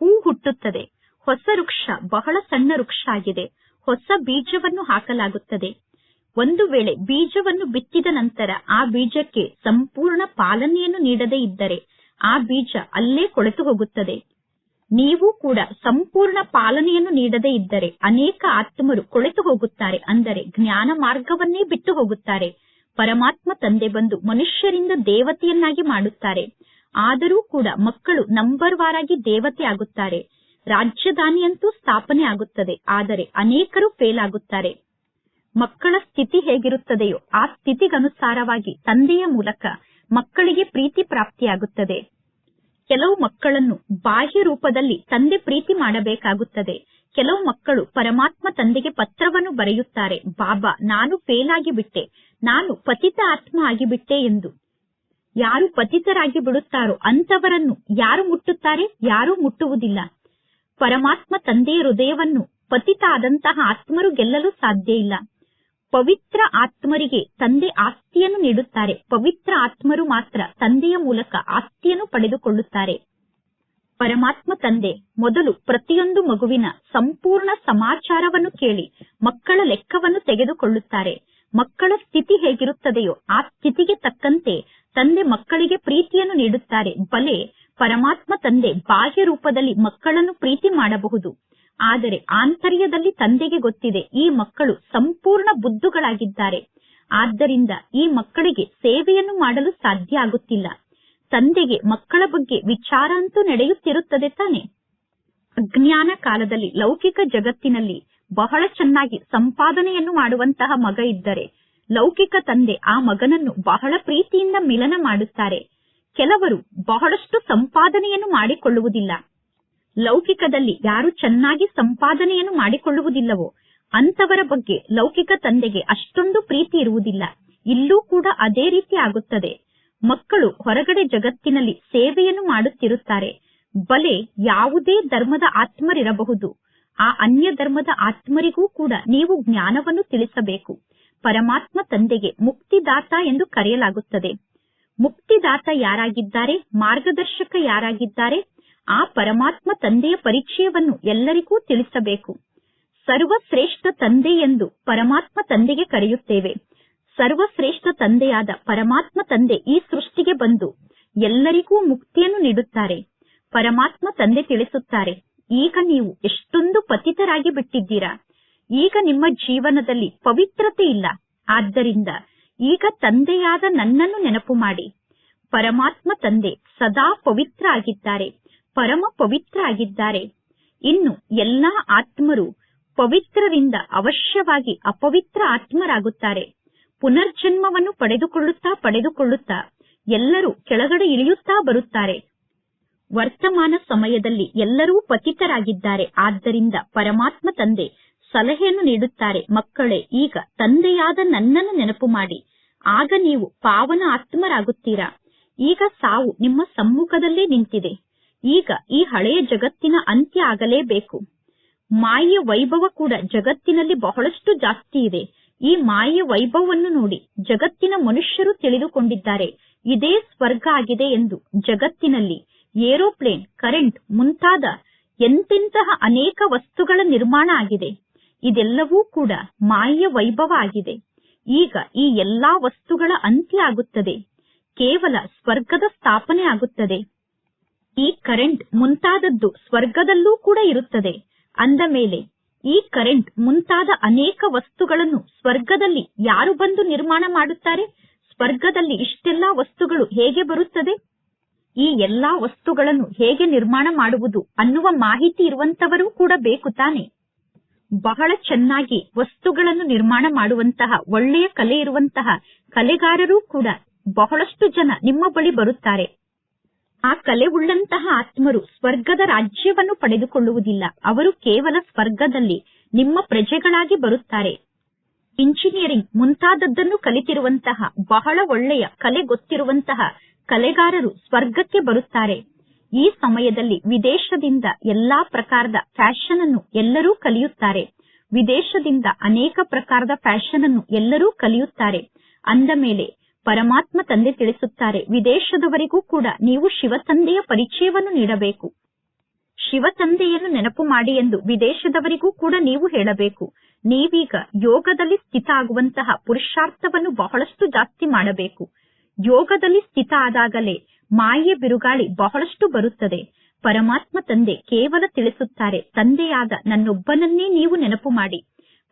ಹೂ ಹುಟ್ಟುತ್ತದೆ. ಹೊಸ ವೃಕ್ಷ ಬಹಳ ಸಣ್ಣ ವೃಕ್ಷ ಆಗಿದೆ. ಹೊಸ ಬೀಜವನ್ನು ಹಾಕಲಾಗುತ್ತದೆ. ಒಂದು ವೇಳೆ ಬೀಜವನ್ನು ಬಿತ್ತಿದ ನಂತರ ಆ ಬೀಜಕ್ಕೆ ಸಂಪೂರ್ಣ ಪಾಲನೆಯನ್ನು ನೀಡದೇ ಇದ್ದರೆ ಆ ಬೀಜ ಅಲ್ಲೇ ಕೊಳೆತು ಹೋಗುತ್ತದೆ. ನೀವು ಕೂಡ ಸಂಪೂರ್ಣ ಪಾಲನೆಯನ್ನು ನೀಡದೇ ಇದ್ದರೆ ಅನೇಕ ಆತ್ಮರು ಕೊಳೆತು ಹೋಗುತ್ತಾರೆ. ಅಂದರೆ ಜ್ಞಾನ ಮಾರ್ಗವನ್ನೇ ಬಿಟ್ಟು ಹೋಗುತ್ತಾರೆ. ಪರಮಾತ್ಮ ತಂದೆ ಬಂದು ಮನುಷ್ಯರಿಂದ ದೇವತೆಯನ್ನಾಗಿ ಮಾಡುತ್ತಾರೆ. ಆದರೂ ಕೂಡ ಮಕ್ಕಳು ನಂಬರ್ ವಾರಾಗಿ ದೇವತೆ ಆಗುತ್ತಾರೆ. ರಾಜಧಾನಿಯಂತೂ ಸ್ಥಾಪನೆ ಆಗುತ್ತದೆ. ಆದರೆ ಅನೇಕರು ಫೇಲ್ ಆಗುತ್ತಾರೆ. ಮಕ್ಕಳ ಸ್ಥಿತಿ ಹೇಗಿರುತ್ತದೆಯೋ ಆ ಸ್ಥಿತಿಗನುಸಾರವಾಗಿ ತಂದೆಯ ಮೂಲಕ ಮಕ್ಕಳಿಗೆ ಪ್ರೀತಿ ಪ್ರಾಪ್ತಿಯಾಗುತ್ತದೆ. ಕೆಲವು ಮಕ್ಕಳನ್ನು ಬಾಹ್ಯ ರೂಪದಲ್ಲಿ ತಂದೆ ಪ್ರೀತಿ ಮಾಡಬೇಕಾಗುತ್ತದೆ. ಕೆಲವು ಮಕ್ಕಳು ಪರಮಾತ್ಮ ತಂದೆಗೆ ಪತ್ರವನ್ನು ಬರೆಯುತ್ತಾರೆ, ಬಾಬಾ, ನಾನು ಫೇಲ್ ಆಗಿಬಿಟ್ಟೆ, ನಾನು ಪತಿತ ಆತ್ಮ ಆಗಿಬಿಟ್ಟೆ ಎಂದು. ಯಾರು ಪತಿತರಾಗಿ ಬಿಡುತ್ತಾರೋ ಅಂತವರನ್ನು ಯಾರು ಮುಟ್ಟುತ್ತಾರೆ? ಯಾರೂ ಮುಟ್ಟುವುದಿಲ್ಲ. ಪರಮಾತ್ಮ ತಂದೆಯ ಹೃದಯವನ್ನು ಪತಿತ ಆದಂತಹ ಆತ್ಮರು ಗೆಲ್ಲಲು ಸಾಧ್ಯ ಇಲ್ಲ. ಪವಿತ್ರ ಆತ್ಮರಿಗೆ ತಂದೆ ಆಸ್ತಿಯನ್ನು ನೀಡುತ್ತಾರೆ. ಪವಿತ್ರ ಆತ್ಮರು ಮಾತ್ರ ತಂದೆಯ ಮೂಲಕ ಆಸ್ತಿಯನ್ನು ಪಡೆದುಕೊಳ್ಳುತ್ತಾರೆ. ಪರಮಾತ್ಮ ತಂದೆ, ಮೊದಲು ಪ್ರತಿಯೊಂದು ಮಗುವಿನ ಸಂಪೂರ್ಣ ಸಮಾಚಾರವನ್ನು ಕೇಳಿ ಮಕ್ಕಳ ಲೆಕ್ಕವನ್ನು ತೆಗೆದುಕೊಳ್ಳುತ್ತಾರೆ. ಮಕ್ಕಳ ಸ್ಥಿತಿ ಹೇಗಿರುತ್ತದೆಯೋ ಆ ಸ್ಥಿತಿಗೆ ತಕ್ಕಂತೆ ತಂದೆ ಮಕ್ಕಳಿಗೆ ಪ್ರೀತಿಯನ್ನು ನೀಡುತ್ತಾರೆ. ಬಲೆ ಪರಮಾತ್ಮ ತಂದೆ ಬಾಹ್ಯ ರೂಪದಲ್ಲಿ ಮಕ್ಕಳನ್ನು ಪ್ರೀತಿ ಮಾಡಬಹುದು. ಆದರೆ ಆಂತರ್ಯದಲ್ಲಿ ತಂದೆಗೆ ಗೊತ್ತಿದೆ, ಈ ಮಕ್ಕಳು ಸಂಪೂರ್ಣ ಬುದ್ಧುಗಳಾಗಿದ್ದಾರೆ. ಆದ್ದರಿಂದ ಈ ಮಕ್ಕಳಿಗೆ ಸೇವೆಯನ್ನು ಮಾಡಲು ಸಾಧ್ಯ ಆಗುತ್ತಿಲ್ಲ. ತಂದೆಗೆ ಮಕ್ಕಳ ಬಗ್ಗೆ ವಿಚಾರ ಅಂತೂ ನಡೆಯುತ್ತಿರುತ್ತದೆ ತಾನೆ. ಅಜ್ಞಾನ ಕಾಲದಲ್ಲಿ ಲೌಕಿಕ ಜಗತ್ತಿನಲ್ಲಿ ಬಹಳ ಚೆನ್ನಾಗಿ ಸಂಪಾದನೆಯನ್ನು ಮಾಡುವಂತಹ ಮಗ ಇದ್ದರೆ, ಲೌಕಿಕ ತಂದೆ ಆ ಮಗನನ್ನು ಬಹಳ ಪ್ರೀತಿಯಿಂದ ಮಿಲನ ಮಾಡುತ್ತಾರೆ. ಕೆಲವರು ಬಹಳಷ್ಟು ಸಂಪಾದನೆಯನ್ನು ಮಾಡಿಕೊಳ್ಳುವುದಿಲ್ಲ. ಲೌಕಿಕದಲ್ಲಿ ಯಾರು ಚೆನ್ನಾಗಿ ಸಂಪಾದನೆಯನ್ನು ಮಾಡಿಕೊಳ್ಳುವುದಿಲ್ಲವೋ ಅಂತವರ ಬಗ್ಗೆ ಲೌಕಿಕ ತಂದೆಗೆ ಅಷ್ಟೊಂದು ಪ್ರೀತಿ ಇರುವುದಿಲ್ಲ. ಇಲ್ಲೂ ಕೂಡ ಅದೇ ರೀತಿ ಆಗುತ್ತದೆ. ಮಕ್ಕಳು ಹೊರಗಡೆ ಜಗತ್ತಿನಲ್ಲಿ ಸೇವೆಯನ್ನು ಮಾಡುತ್ತಿರುತ್ತಾರೆ. ಬಲೆ ಯಾವುದೇ ಧರ್ಮದ ಆತ್ಮರಿರಬಹುದು. ಆ ಅನ್ಯ ಧರ್ಮದ ಆತ್ಮರಿಗೂ ಕೂಡ ನೀವು ಜ್ಞಾನವನ್ನು ತಿಳಿಸಬೇಕು. ಪರಮಾತ್ಮ ತಂದೆಗೆ ಮುಕ್ತಿದಾತ ಎಂದು ಕರೆಯಲಾಗುತ್ತದೆ. ಮುಕ್ತಿದಾತ ಯಾರಾಗಿದ್ದಾರೆ? ಮಾರ್ಗದರ್ಶಕ ಯಾರಾಗಿದ್ದಾರೆ? ಆ ಪರಮಾತ್ಮ ತಂದೆಯ ಪರಿಚಯವನ್ನು ಎಲ್ಲರಿಗೂ ತಿಳಿಸಬೇಕು. ಸರ್ವಶ್ರೇಷ್ಠ ತಂದೆ ಎಂದು ಪರಮಾತ್ಮ ತಂದೆಗೆ ಕರೆಯುತ್ತೇವೆ. ಸರ್ವಶ್ರೇಷ್ಠ ತಂದೆಯಾದ ಪರಮಾತ್ಮ ತಂದೆ ಈ ಸೃಷ್ಟಿಗೆ ಬಂದು ಎಲ್ಲರಿಗೂ ಮುಕ್ತಿಯನ್ನು ನೀಡುತ್ತಾರೆ. ಪರಮಾತ್ಮ ತಂದೆ ತಿಳಿಸುತ್ತಾರೆ, ಈಗ ನೀವು ಎಷ್ಟೊಂದು ಪತಿತರಾಗಿ ಬಿಟ್ಟಿದ್ದೀರಾ? ಈಗ ನಿಮ್ಮ ಜೀವನದಲ್ಲಿ ಪವಿತ್ರತೆ ಇಲ್ಲ. ಆದ್ದರಿಂದ ಈಗ ತಂದೆಯಾದ ನನ್ನನ್ನು ನೆನಪು ಮಾಡಿ. ಪರಮಾತ್ಮ ತಂದೆ ಸದಾ ಪವಿತ್ರ ಆಗಿದ್ದಾರೆ. ಪರಮ ಪವಿತ್ರ ಆಗಿದ್ದಾರೆ ಇನ್ನು ಎಲ್ಲಾ ಆತ್ಮರು ಪವಿತ್ರರಿಂದ ಅವಶ್ಯವಾಗಿ ಅಪವಿತ್ರ ಆತ್ಮರಾಗುತ್ತಾರೆ. ಪುನರ್ಜನ್ಮವನ್ನು ಪಡೆದುಕೊಳ್ಳುತ್ತಾ ಪಡೆದುಕೊಳ್ಳುತ್ತಾ ಎಲ್ಲರೂ ಕೆಳಗಡೆ ಇಳಿಯುತ್ತಾ ಬರುತ್ತಾರೆ. ವರ್ತಮಾನ ಸಮಯದಲ್ಲಿ ಎಲ್ಲರೂ ಪತಿತರಾಗಿದ್ದಾರೆ. ಆದ್ದರಿಂದ ಪರಮಾತ್ಮ ತಂದೆ ಸಲಹೆಯನ್ನು ನೀಡುತ್ತಾರೆ. ಮಕ್ಕಳೇ, ಈಗ ತಂದೆಯಾದ ನನ್ನನ್ನು ನೆನಪು ಮಾಡಿ. ಆಗ ನೀವು ಪಾವನ ಆತ್ಮರಾಗುತ್ತೀರಾ? ಈಗ ಸಾವು ನಿಮ್ಮ ಸಮ್ಮುಖದಲ್ಲೇ ನಿಂತಿದೆ. ಈಗ ಈ ಹಳೆಯ ಜಗತ್ತಿನ ಅಂತ್ಯ ಆಗಲೇಬೇಕು. ಮಾಯೆಯ ವೈಭವ ಕೂಡ ಜಗತ್ತಿನಲ್ಲಿ ಬಹಳಷ್ಟು ಜಾಸ್ತಿ ಇದೆ. ಈ ಮಾಯೆಯ ವೈಭವವನ್ನು ನೋಡಿ ಜಗತ್ತಿನ ಮನುಷ್ಯರು ತಿಳಿದುಕೊಂಡಿದ್ದಾರೆ. ಇದೇ ಸ್ವರ್ಗ ಆಗಿದೆ ಎಂದು ಜಗತ್ತಿನಲ್ಲಿ ಏರೋಪ್ಲೇನ್, ಕರೆಂಟ್ ಮುಂತಾದ ಎಂತೆಂತಹ ಅನೇಕ ವಸ್ತುಗಳ ನಿರ್ಮಾಣ ಆಗಿದೆ. ಇದೆಲ್ಲವೂ ಕೂಡ ಮಾಯೆಯ ವೈಭವ ಆಗಿದೆ. ಈಗ ಈ ಎಲ್ಲಾ ವಸ್ತುಗಳ ಅಂತ್ಯ ಆಗುತ್ತದೆ. ಕೇವಲ ಸ್ವರ್ಗದ ಸ್ಥಾಪನೆ ಆಗುತ್ತದೆ. ಈ ಕರೆಂಟ್ ಮುಂತಾದದ್ದು ಸ್ವರ್ಗದಲ್ಲೂ ಕೂಡ ಇರುತ್ತದೆ. ಅಂದ ಮೇಲೆ, ಈ ಕರೆಂಟ್ ಮುಂತಾದ ಅನೇಕ ವಸ್ತುಗಳನ್ನು ಸ್ವರ್ಗದಲ್ಲಿ ಯಾರು ಬಂದು ನಿರ್ಮಾಣ ಮಾಡುತ್ತಾರೆ? ಸ್ವರ್ಗದಲ್ಲಿ ಇಷ್ಟೆಲ್ಲಾ ವಸ್ತುಗಳು ಹೇಗೆ ಬರುತ್ತದೆ? ಈ ಎಲ್ಲಾ ವಸ್ತುಗಳನ್ನು ಹೇಗೆ ನಿರ್ಮಾಣ ಮಾಡುವುದು ಅನ್ನುವ ಮಾಹಿತಿ ಇರುವಂತವರು ಕೂಡ ಬೇಕು ತಾನೆ. ಬಹಳ ಚೆನ್ನಾಗಿ ವಸ್ತುಗಳನ್ನು ನಿರ್ಮಾಣ ಮಾಡುವಂತಹ ಒಳ್ಳೆಯ ಕಲೆ ಇರುವಂತಹ ಕಲೆಗಾರರು ಕೂಡ ಬಹಳಷ್ಟು ಜನ ನಿಮ್ಮ ಬಳಿ ಬರುತ್ತಾರೆ. ಆ ಕಲೆ ಉಳ್ಳಂತಹ ಆತ್ಮರು ಸ್ವರ್ಗದ ರಾಜ್ಯವನ್ನು ಪಡೆದುಕೊಳ್ಳುವುದಿಲ್ಲ. ಅವರು ಕೇವಲ ಸ್ವರ್ಗದಲ್ಲಿ ನಿಮ್ಮ ಪ್ರಜೆಗಳಾಗಿ ಬರುತ್ತಾರೆ. ಇಂಜಿನಿಯರಿಂಗ್ ಮುಂತಾದದ್ದನ್ನು ಕಲಿತಿರುವಂತಹ, ಬಹಳ ಒಳ್ಳೆಯ ಕಲೆ ಗೊತ್ತಿರುವಂತಹ ಕಲೆಗಾರರು ಸ್ವರ್ಗಕ್ಕೆ ಬರುತ್ತಾರೆ. ಈ ಸಮಯದಲ್ಲಿ ವಿದೇಶದಿಂದ ಎಲ್ಲಾ ಪ್ರಕಾರದ ಫ್ಯಾಷನ್ ಅನ್ನು ಎಲ್ಲರೂ ಕಲಿಯುತ್ತಾರೆ. ವಿದೇಶದಿಂದ ಅನೇಕ ಪ್ರಕಾರದ ಫ್ಯಾಷನ್ ಅನ್ನು ಎಲ್ಲರೂ ಕಲಿಯುತ್ತಾರೆ. ಅಂದ ಮೇಲೆ ಪರಮಾತ್ಮ ತಂದೆ ತಿಳಿಸುತ್ತಾರೆ, ವಿದೇಶದವರಿಗೂ ಕೂಡ ನೀವು ಶಿವತಂದೆಯ ಪರಿಚಯವನ್ನು ನೀಡಬೇಕು. ಶಿವತಂದೆಯನ್ನು ನೆನಪು ಮಾಡಿ ಎಂದು ವಿದೇಶದವರಿಗೂ ಕೂಡ ನೀವು ಹೇಳಬೇಕು. ನೀವೀಗ ಯೋಗದಲ್ಲಿ ಸ್ಥಿತ ಆಗುವಂತಹ ಪುರುಷಾರ್ಥವನ್ನು ಬಹಳಷ್ಟು ಜಾಸ್ತಿ ಮಾಡಬೇಕು. ಯೋಗದಲ್ಲಿ ಸ್ಥಿತ ಆದಾಗಲೇ ಮಾಯೆ ಬಿರುಗಾಳಿ ಬಹಳಷ್ಟು ಬರುತ್ತದೆ. ಪರಮಾತ್ಮ ತಂದೆ ಕೇವಲ ತಿಳಿಸುತ್ತಾರೆ, ತಂದೆಯಾದ ನನ್ನೊಬ್ಬನನ್ನೇ ನೀವು ನೆನಪು ಮಾಡಿ.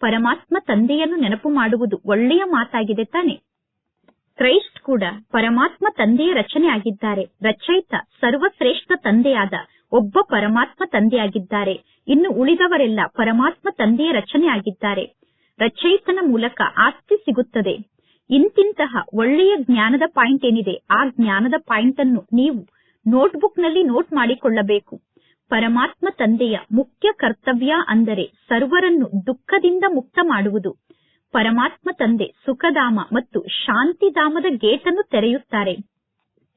ಪರಮಾತ್ಮ ತಂದೆಯನ್ನು ನೆನಪು ಮಾಡುವುದು ಒಳ್ಳೆಯ ಮಾತಾಗಿದೆ ತಾನೆ? ಕ್ರೈಸ್ಟ್ ಕೂಡ ಪರಮಾತ್ಮ ತಂದೆಯ ರಚನೆ ಆಗಿದ್ದಾರೆ. ರಚಯಿತ ಸರ್ವಶ್ರೇಷ್ಠ ತಂದೆಯಾದ ಒಬ್ಬ ಪರಮಾತ್ಮ ತಂದೆಯಾಗಿದ್ದಾರೆ. ಇನ್ನು ಉಳಿದವರೆಲ್ಲ ಪರಮಾತ್ಮ ತಂದೆಯ ರಚನೆ ಆಗಿದ್ದಾರೆ. ರಚಯಿತನ ಮೂಲಕ ಆಸ್ತಿ ಸಿಗುತ್ತದೆ. ಇಂತಿಂತಹ ಒಳ್ಳೆಯ ಜ್ಞಾನದ ಪಾಯಿಂಟ್ ಏನಿದೆ? ಆ ಜ್ಞಾನದ ಪಾಯಿಂಟ್ ಅನ್ನು ನೀವು ನೋಟ್ಬುಕ್ನಲ್ಲಿ ನೋಟ್ ಮಾಡಿಕೊಳ್ಳಬೇಕು. ಪರಮಾತ್ಮ ತಂದೆಯ ಮುಖ್ಯ ಕರ್ತವ್ಯ ಅಂದರೆ ಸರ್ವರನ್ನು ದುಃಖದಿಂದ ಮುಕ್ತ ಮಾಡುವುದು. ಪರಮಾತ್ಮ ತಂದೆ ಸುಖಧಾಮ ಮತ್ತು ಶಾಂತಿಧಾಮದ ಗೇಟನ್ನು ತೆರೆಯುತ್ತಾರೆ.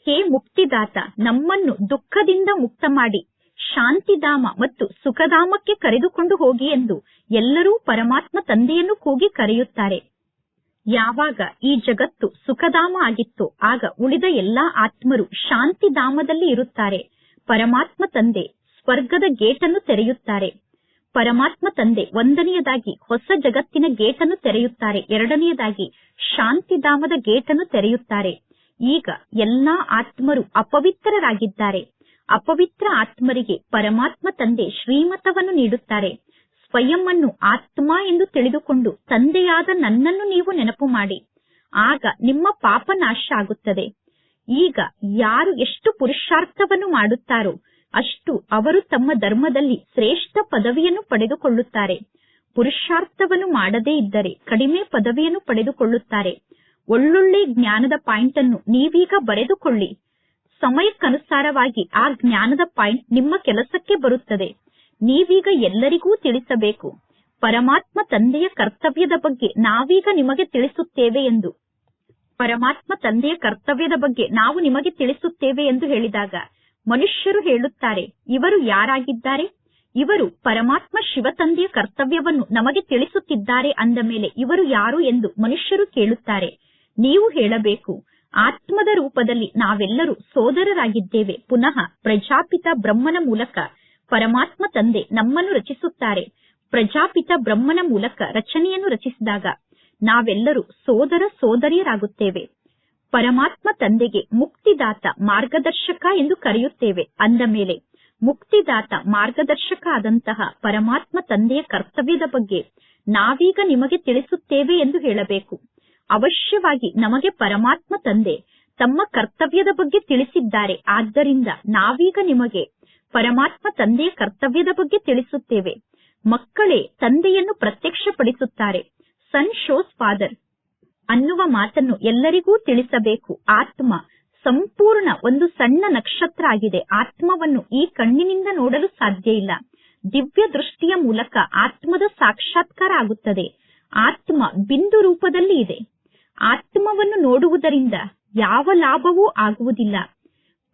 ಹೇ ಮುಕ್ತಿದಾತ, ನಮ್ಮನ್ನು ದುಃಖದಿಂದ ಮುಕ್ತ ಮಾಡಿ ಶಾಂತಿಧಾಮ ಮತ್ತು ಸುಖಧಾಮಕ್ಕೆ ಕರೆದುಕೊಂಡು ಹೋಗಿ ಎಂದು ಎಲ್ಲರೂ ಪರಮಾತ್ಮ ತಂದೆಯನ್ನು ಕೂಗಿ ಕರೆಯುತ್ತಾರೆ. ಯಾವಾಗ ಈ ಜಗತ್ತು ಸುಖಧಾಮ ಆಗಿತ್ತು, ಆಗ ಉಳಿದ ಎಲ್ಲಾ ಆತ್ಮರು ಶಾಂತಿಧಾಮದಲ್ಲಿ ಇರುತ್ತಾರೆ. ಪರಮಾತ್ಮ ತಂದೆ, ಸ್ವರ್ಗದ ಗೇಟನ್ನು ತೆರೆಯುತ್ತಾರೆ. ಪರಮಾತ್ಮ ತಂದೆ ಒಂದನೆಯದಾಗಿ ಹೊಸ ಜಗತ್ತಿನ ಗೇಟನ್ನು ತೆರೆಯುತ್ತಾರೆ. ಎರಡನೆಯದಾಗಿ ಶಾಂತಿಧಾಮದ ಗೇಟನ್ನು ತೆರೆಯುತ್ತಾರೆ. ಈಗ ಎಲ್ಲಾ ಆತ್ಮರು ಅಪವಿತ್ರರಾಗಿದ್ದಾರೆ. ಅಪವಿತ್ರ ಆತ್ಮರಿಗೆ ಪರಮಾತ್ಮ ತಂದೆ ಶ್ರೀಮತವನ್ನು ನೀಡುತ್ತಾರೆ. ಸ್ವಯಂ ಅನ್ನು ಆತ್ಮ ಎಂದು ತಿಳಿದುಕೊಂಡು ತಂದೆಯಾದ ನನ್ನನ್ನು ನೀವು ನೆನಪು ಮಾಡಿ. ಆಗ ನಿಮ್ಮ ಪಾಪ ನಾಶ ಆಗುತ್ತದೆ. ಈಗ ಯಾರು ಎಷ್ಟು ಪುರುಷಾರ್ಥವನ್ನು ಮಾಡುತ್ತಾರೋ ಅಷ್ಟು ಅವರು ತಮ್ಮ ಧರ್ಮದಲ್ಲಿ ಶ್ರೇಷ್ಠ ಪದವಿಯನ್ನು ಪಡೆದುಕೊಳ್ಳುತ್ತಾರೆ. ಪುರುಷಾರ್ಥವನ್ನು ಮಾಡದೇ ಇದ್ದರೆ ಕಡಿಮೆ ಪದವಿಯನ್ನು ಪಡೆದುಕೊಳ್ಳುತ್ತಾರೆ. ಒಳ್ಳೊಳ್ಳೆ ಜ್ಞಾನದ ಪಾಯಿಂಟ್ ಅನ್ನು ನೀವೀಗ ಬರೆದುಕೊಳ್ಳಿ. ಸಮಯಕ್ಕನುಸಾರವಾಗಿ ಆ ಜ್ಞಾನದ ಪಾಯಿಂಟ್ ನಿಮ್ಮ ಕೆಲಸಕ್ಕೆ ಬರುತ್ತದೆ. ನೀವೀಗ ಎಲ್ಲರಿಗೂ ತಿಳಿಸಬೇಕು. ಪರಮಾತ್ಮ ತಂದೆಯ ಕರ್ತವ್ಯದ ಬಗ್ಗೆ ನಾವೀಗ ನಿಮಗೆ ತಿಳಿಸುತ್ತೇವೆ ಎಂದು. ಪರಮಾತ್ಮ ತಂದೆಯ ಕರ್ತವ್ಯದ ಬಗ್ಗೆ ನಾವು ನಿಮಗೆ ತಿಳಿಸುತ್ತೇವೆ ಎಂದು ಹೇಳಿದಾಗ ಮನುಷ್ಯರು ಹೇಳುತ್ತಾರೆ, ಇವರು ಯಾರಾಗಿದ್ದಾರೆ? ಇವರು ಪರಮಾತ್ಮ ಶಿವ ತಂದೆಯ ಕರ್ತವ್ಯವನ್ನು ನಮಗೆ ತಿಳಿಸುತ್ತಿದ್ದಾರೆ ಅಂದ ಮೇಲೆ ಇವರು ಯಾರು ಎಂದು ಮನುಷ್ಯರು ಕೇಳುತ್ತಾರೆ. ನೀವು ಹೇಳಬೇಕು, ಆತ್ಮದ ರೂಪದಲ್ಲಿ ನಾವೆಲ್ಲರೂ ಸೋದರರಾಗಿದ್ದೇವೆ. ಪುನಃ ಪ್ರಜಾಪಿತ ಬ್ರಹ್ಮನ ಮೂಲಕ ಪರಮಾತ್ಮ ತಂದೆ ನಮ್ಮನ್ನು ರಚಿಸುತ್ತಾರೆ. ಪ್ರಜಾಪಿತ ಬ್ರಹ್ಮನ ಮೂಲಕ ರಚನೆಯನ್ನು ರಚಿಸಿದಾಗ ನಾವೆಲ್ಲರೂ ಸೋದರ ಸೋದರಿಯರಾಗುತ್ತೇವೆ. ಪರಮಾತ್ಮ ತಂದೆಗೆ ಮುಕ್ತಿದಾತ ಮಾರ್ಗದರ್ಶಕ ಎಂದು ಕರೆಯುತ್ತೇವೆ. ಅಂದ ಮೇಲೆ, ಮುಕ್ತಿದಾತ ಮಾರ್ಗದರ್ಶಕ ಆದಂತಹ ಪರಮಾತ್ಮ ತಂದೆಯ ಕರ್ತವ್ಯದ ಬಗ್ಗೆ ನಾವೀಗ ನಿಮಗೆ ತಿಳಿಸುತ್ತೇವೆ ಎಂದು ಹೇಳಬೇಕು. ಅವಶ್ಯವಾಗಿ ನಮಗೆ ಪರಮಾತ್ಮ ತಂದೆ ತಮ್ಮ ಕರ್ತವ್ಯದ ಬಗ್ಗೆ ತಿಳಿಸಿದ್ದಾರೆ. ಆದ್ದರಿಂದ ನಾವೀಗ ನಿಮಗೆ ಪರಮಾತ್ಮ ತಂದೆಯ ಕರ್ತವ್ಯದ ಬಗ್ಗೆ ತಿಳಿಸುತ್ತೇವೆ. ಮಕ್ಕಳೇ ತಂದೆಯನ್ನು ಪ್ರತ್ಯಕ್ಷಪಡಿಸುತ್ತಾರೆ. ಸನ್ ಶೋಸ್ ಫಾದರ್ ಅನ್ನುವ ಮಾತನ್ನು ಎಲ್ಲರಿಗೂ ತಿಳಿಸಬೇಕು. ಆತ್ಮ ಸಂಪೂರ್ಣ ಒಂದು ಸಣ್ಣ ನಕ್ಷತ್ರ ಆಗಿದೆ. ಆತ್ಮವನ್ನು ಈ ಕಣ್ಣಿನಿಂದ ನೋಡಲು ಸಾಧ್ಯ ಇಲ್ಲ. ದಿವ್ಯ ದೃಷ್ಟಿಯ ಮೂಲಕ ಆತ್ಮದ ಸಾಕ್ಷಾತ್ಕಾರ ಆಗುತ್ತದೆ. ಆತ್ಮ ಬಿಂದು ರೂಪದಲ್ಲಿ ಇದೆ. ಆತ್ಮವನ್ನು ನೋಡುವುದರಿಂದ ಯಾವ ಲಾಭವೂ ಆಗುವುದಿಲ್ಲ.